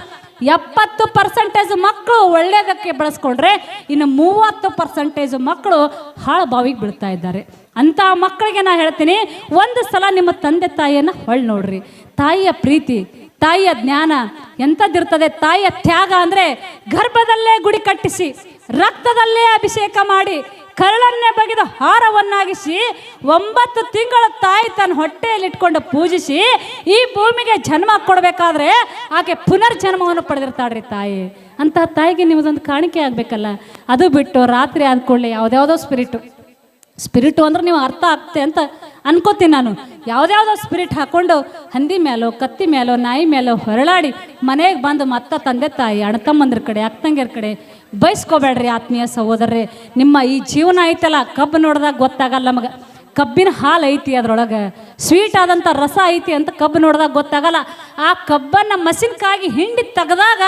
ಎಪ್ಪತ್ತು ಪರ್ಸೆಂಟೇಜ್ ಮಕ್ಕಳು ಒಳ್ಳೆಯದಕ್ಕೆ ಬಳಸ್ಕೊಂಡ್ರೆ ಇನ್ನು ಮೂವತ್ತು ಪರ್ಸೆಂಟೇಜ್ ಮಕ್ಕಳು ಹಾಳು ಬಾವಿಗೆ ಬೀಳ್ತಾ ಇದ್ದಾರೆ. ಅಂಥ ಮಕ್ಕಳಿಗೆ ನಾನು ಹೇಳ್ತೀನಿ, ಒಂದು ಸಲ ನಿಮ್ಮ ತಂದೆ ತಾಯಿಯನ್ನು ಹೊಳ್ ನೋಡ್ರಿ. ತಾಯಿಯ ಪ್ರೀತಿ, ತಾಯಿಯ ಜ್ಞಾನ ಎಂಥದ್ದಿರ್ತದೆ? ತಾಯಿಯ ತ್ಯಾಗ ಅಂದರೆ ಗರ್ಭದಲ್ಲೇ ಗುಡಿ ಕಟ್ಟಿಸಿ, ರಕ್ತದಲ್ಲೇ ಅಭಿಷೇಕ ಮಾಡಿ ಕರಳನ್ನೇ ಬಗೆದು ಹಾರವನ್ನಾಗಿಸಿ ಒಂಬತ್ತು ತಿಂಗಳ ತಾಯಿ ತನ್ನ ಹೊಟ್ಟೆಯಲ್ಲಿಟ್ಕೊಂಡು ಪೂಜಿಸಿ ಈ ಭೂಮಿಗೆ ಜನ್ಮ ಕೊಡಬೇಕಾದ್ರೆ ಆಕೆ ಪುನರ್ಜನ್ಮವನ್ನು ಪಡೆದಿರ್ತಾಳ್ರಿ ತಾಯಿ. ಅಂತಹ ತಾಯಿಗೆ ನಿಮ್ಮದೊಂದು ಕಾಣಿಕೆ ಆಗಬೇಕಲ್ಲ. ಅದು ಬಿಟ್ಟು ರಾತ್ರಿ ಆದ ಕೂಡಲೇ ಯಾವುದ್ಯಾವುದೋ ಸ್ಪಿರಿಟು. ಸ್ಪಿರಿಟು ಅಂದ್ರೆ ನೀವು ಅರ್ಥ ಆಗ್ತೆ ಅಂತ ಅನ್ಕೋತೀನಿ ನಾನು. ಯಾವುದ್ಯಾವುದೋ ಸ್ಪಿರಿಟ್ ಹಾಕೊಂಡು ಹಂದಿ ಮೇಲೋ ಕತ್ತಿ ಮೇಲೋ ನಾಯಿ ಮೇಲೋ ಹೊರಳಾಡಿ ಮನೆಗೆ ಬಂದು ಮತ್ತ ತಂದೆ ತಾಯಿ ಅಣ್ಣತಮ್ಮಂದ್ರ ಕಡೆ ಅಕ್ಕಂಗಿರ ಕಡೆ ಬಯಸ್ಕೋಬೇಡ್ರಿ ಆತ್ಮೀಯ ಸಹೋದರರೇ. ನಿಮ್ಮ ಈ ಜೀವನ ಐತಲ್ಲ ಕಬ್ಬು ನೋಡಿದಾಗ ಗೊತ್ತಾಗಲ್ಲ ನಮಗೆ. ಕಬ್ಬಿನ ಹಾಲು ಐತಿ ಅದರೊಳಗೆ. ಸ್ವೀಟ್ ಆದಂಥ ರಸ ಐತಿ ಅಂತ ಕಬ್ಬು ನೋಡಿದಾಗ ಗೊತ್ತಾಗಲ್ಲ. ಆ ಕಬ್ಬನ್ನು ಮಸಿನ್ಕಾಗಿ ಹಿಂಡಿ ತೆಗೆದಾಗ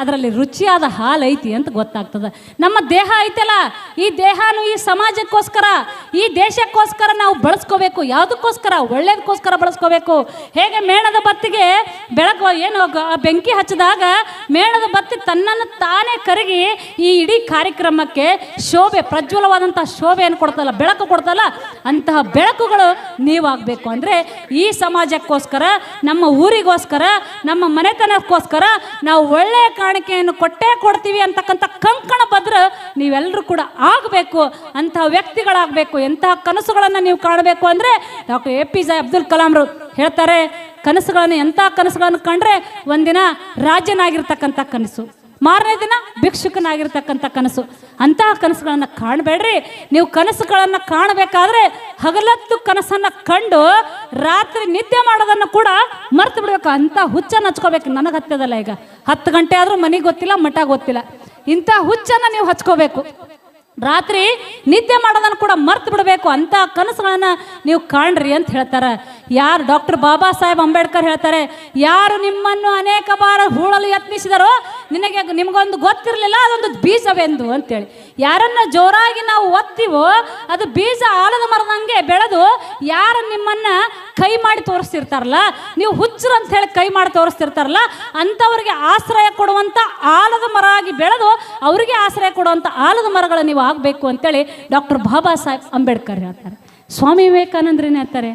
ಅದರಲ್ಲಿ ರುಚಿಯಾದ ಹಾಲು ಐತಿ ಅಂತ ಗೊತ್ತಾಗ್ತದೆ. ನಮ್ಮ ದೇಹ ಐತಲ್ಲ, ಈ ದೇಹನು ಈ ಸಮಾಜಕ್ಕೋಸ್ಕರ, ಈ ದೇಶಕ್ಕೋಸ್ಕರ ನಾವು ಬಳಸ್ಕೋಬೇಕು. ಯಾವುದಕ್ಕೋಸ್ಕರ? ಒಳ್ಳೇದಕ್ಕೋಸ್ಕರ ಬಳಸ್ಕೋಬೇಕು. ಹೇಗೆ ಮೇಣದ ಬತ್ತಿಗೆ ಬೆಳಕು, ಏನು ಆ ಬೆಂಕಿ ಹಚ್ಚಿದಾಗ ಮೇಣದ ಬತ್ತಿ ತನ್ನನ್ನು ತಾನೇ ಕರಗಿ ಈ ಇಡೀ ಕಾರ್ಯಕ್ರಮಕ್ಕೆ ಶೋಭೆ ಪ್ರಜ್ವಲವಾದಂಥ ಶೋಭೆಯನ್ನು ಕೊಡ್ತಲ್ಲ, ಬೆಳಕು ಕೊಡ್ತಲ್ಲ ಅಂತಹ ಬೆಳಕುಗಳು ನೀವಾಗಬೇಕು ಅಂದರೆ ಈ ಸಮಾಜಕ್ಕೋಸ್ಕರ, ನಮ್ಮ ಊರಿಗೋಸ್ಕರ, ನಮ್ಮ ಮನೆತನಕ್ಕೋಸ್ಕರ ನಾವು ಒಳ್ಳೆಯ ಕಾಣಿಕೆಯನ್ನು ಕೊಟ್ಟೇ ಕೊಡ್ತೀವಿ ಅಂತಕ್ಕಂಥ ಕಂಕಣ ಭದ್ರ ನೀವೆಲ್ಲರೂ ಕೂಡ ಆಗಬೇಕು ಅಂತಹ ವ್ಯಕ್ತಿಗಳಾಗಬೇಕು ಎಂತಹ ಕನಸುಗಳನ್ನು ನೀವು ಕಾಣಬೇಕು ಅಂದರೆ doctor A P J Abdul ಕಲಾಂರು ಹೇಳ್ತಾರೆ, ಕನಸುಗಳನ್ನು, ಎಂಥ ಕನಸುಗಳನ್ನು ಕಂಡ್ರೆ ಒಂದಿನ ರಾಜ್ಯನಾಗಿರ್ತಕ್ಕಂಥ ಕನಸು. ಮಾರನೇ ದಿನ ಭಿಕ್ಷುಕನಾಗಿರ್ತಕ್ಕಂಥ ಕನಸು. ಅಂತಹ ಕನಸುಗಳನ್ನು ಕಾಣಬೇಡ್ರಿ. ನೀವು ಕನಸುಗಳನ್ನು ಕಾಣಬೇಕಾದ್ರೆ ಹಗಲತ್ತು ಕನಸನ್ನು ಕಂಡು ರಾತ್ರಿ ನಿದ್ದೆ ಮಾಡೋದನ್ನು ಕೂಡ ಮರ್ತು ಬಿಡ್ಬೇಕು. ಅಂತ ಹುಚ್ಚನ್ನು ಹಚ್ಕೋಬೇಕು. ನನಗೆ ಹತ್ತದಲ್ಲ ಈಗ. ಹತ್ತು ಗಂಟೆ ಆದರೂ ಮನೆಗೆ ಗೊತ್ತಿಲ್ಲ ಮಠ ಗೊತ್ತಿಲ್ಲ. ಇಂಥ ಹುಚ್ಚನ್ನು ನೀವು ಹಚ್ಕೋಬೇಕು. ರಾತ್ರಿ ನಿದ್ದೆ ಮಾಡೋದನ್ನು ಕೂಡ ಮರ್ತು ಬಿಡಬೇಕು. ಅಂತ ಕನಸುಗಳನ್ನು ನೀವು ಕಾಣ್ರಿ ಅಂತ ಹೇಳ್ತಾರೆ. ಯಾರು ಡಾಕ್ಟರ್ ಬಾಬಾ ಸಾಹೇಬ್ ಅಂಬೇಡ್ಕರ್ ಹೇಳ್ತಾರೆ, ಯಾರು ನಿಮ್ಮನ್ನು ಅನೇಕ ಬಾರ ಹೂಳಲು ಯತ್ನಿಸಿದರೋ ನಿನಗೆ ನಿಮಗೊಂದು ಗೊತ್ತಿರಲಿಲ್ಲ, ಅದೊಂದು ಬೀಜವೆಂದು ಅಂತೇಳಿ. ಯಾರನ್ನ ಜೋರಾಗಿ ನಾವು ಒತ್ತೀವೋ, ಅದು ಬೀಜ ಆಲದ ಮರದಂಗೆ ಬೆಳೆದು ಯಾರು ನಿಮ್ಮನ್ನ ಕೈ ಮಾಡಿ ತೋರಿಸ್ತಿರ್ತಾರಲ್ಲ, ನೀವು ಹುಚ್ಚರು ಅಂತ ಹೇಳಿ ಕೈ ಮಾಡಿ ತೋರಿಸ್ತಿರ್ತಾರಲ್ಲ, ಅಂಥವ್ರಿಗೆ ಆಶ್ರಯ ಕೊಡುವಂಥ ಆಲದ ಮರ ಆಗಿ ಬೆಳೆದು ಅವರಿಗೆ ಆಶ್ರಯ ಕೊಡುವಂಥ ಆಲದ ಮರಗಳು ನೀವು ಆಗಬೇಕು ಅಂತೇಳಿ ಡಾಕ್ಟರ್ ಬಾಬಾ ಸಾಹೇಬ್ ಅಂಬೇಡ್ಕರ್ ಹೇಳ್ತಾರೆ. ಸ್ವಾಮಿ ವಿವೇಕಾನಂದ್ರೇನೇ ಹೇಳ್ತಾರೆ.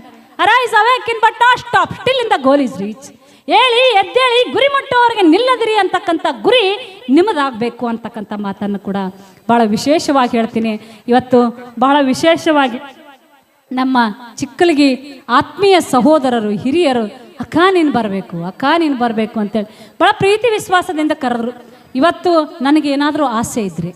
Arise awaken but stop still in the goal is reach ಹೇಳಿ, ಎದ್ದೇಳಿ ಗುರಿ ಮುಟ್ಟುವವರೆಗೆ ನಿಲ್ಲದಿರಿ ಅಂತಕ್ಕಂಥ ಗುರಿ ನಿಮ್ಮದಾಗಬೇಕು ಅಂತಕ್ಕಂಥ ಮಾತನ್ನು ಕೂಡ ಭಾಳ ವಿಶೇಷವಾಗಿ ಹೇಳ್ತೀನಿ. ಇವತ್ತು ಬಹಳ ವಿಶೇಷವಾಗಿ ನಮ್ಮ ಚಿಕ್ಕಲಿಗಿ ಆತ್ಮೀಯ ಸಹೋದರರು, ಹಿರಿಯರು ಅಕ್ಕ ನೀನು ಬರಬೇಕು ಅಕ್ಕ ನೀನು ಬರಬೇಕು ಅಂತೇಳಿ ಭಾಳ ಪ್ರೀತಿ ವಿಶ್ವಾಸದಿಂದ ಕರೆದ್ರು. ಇವತ್ತು ನನಗೇನಾದರೂ ಆಸೆ ಇದ್ರಿ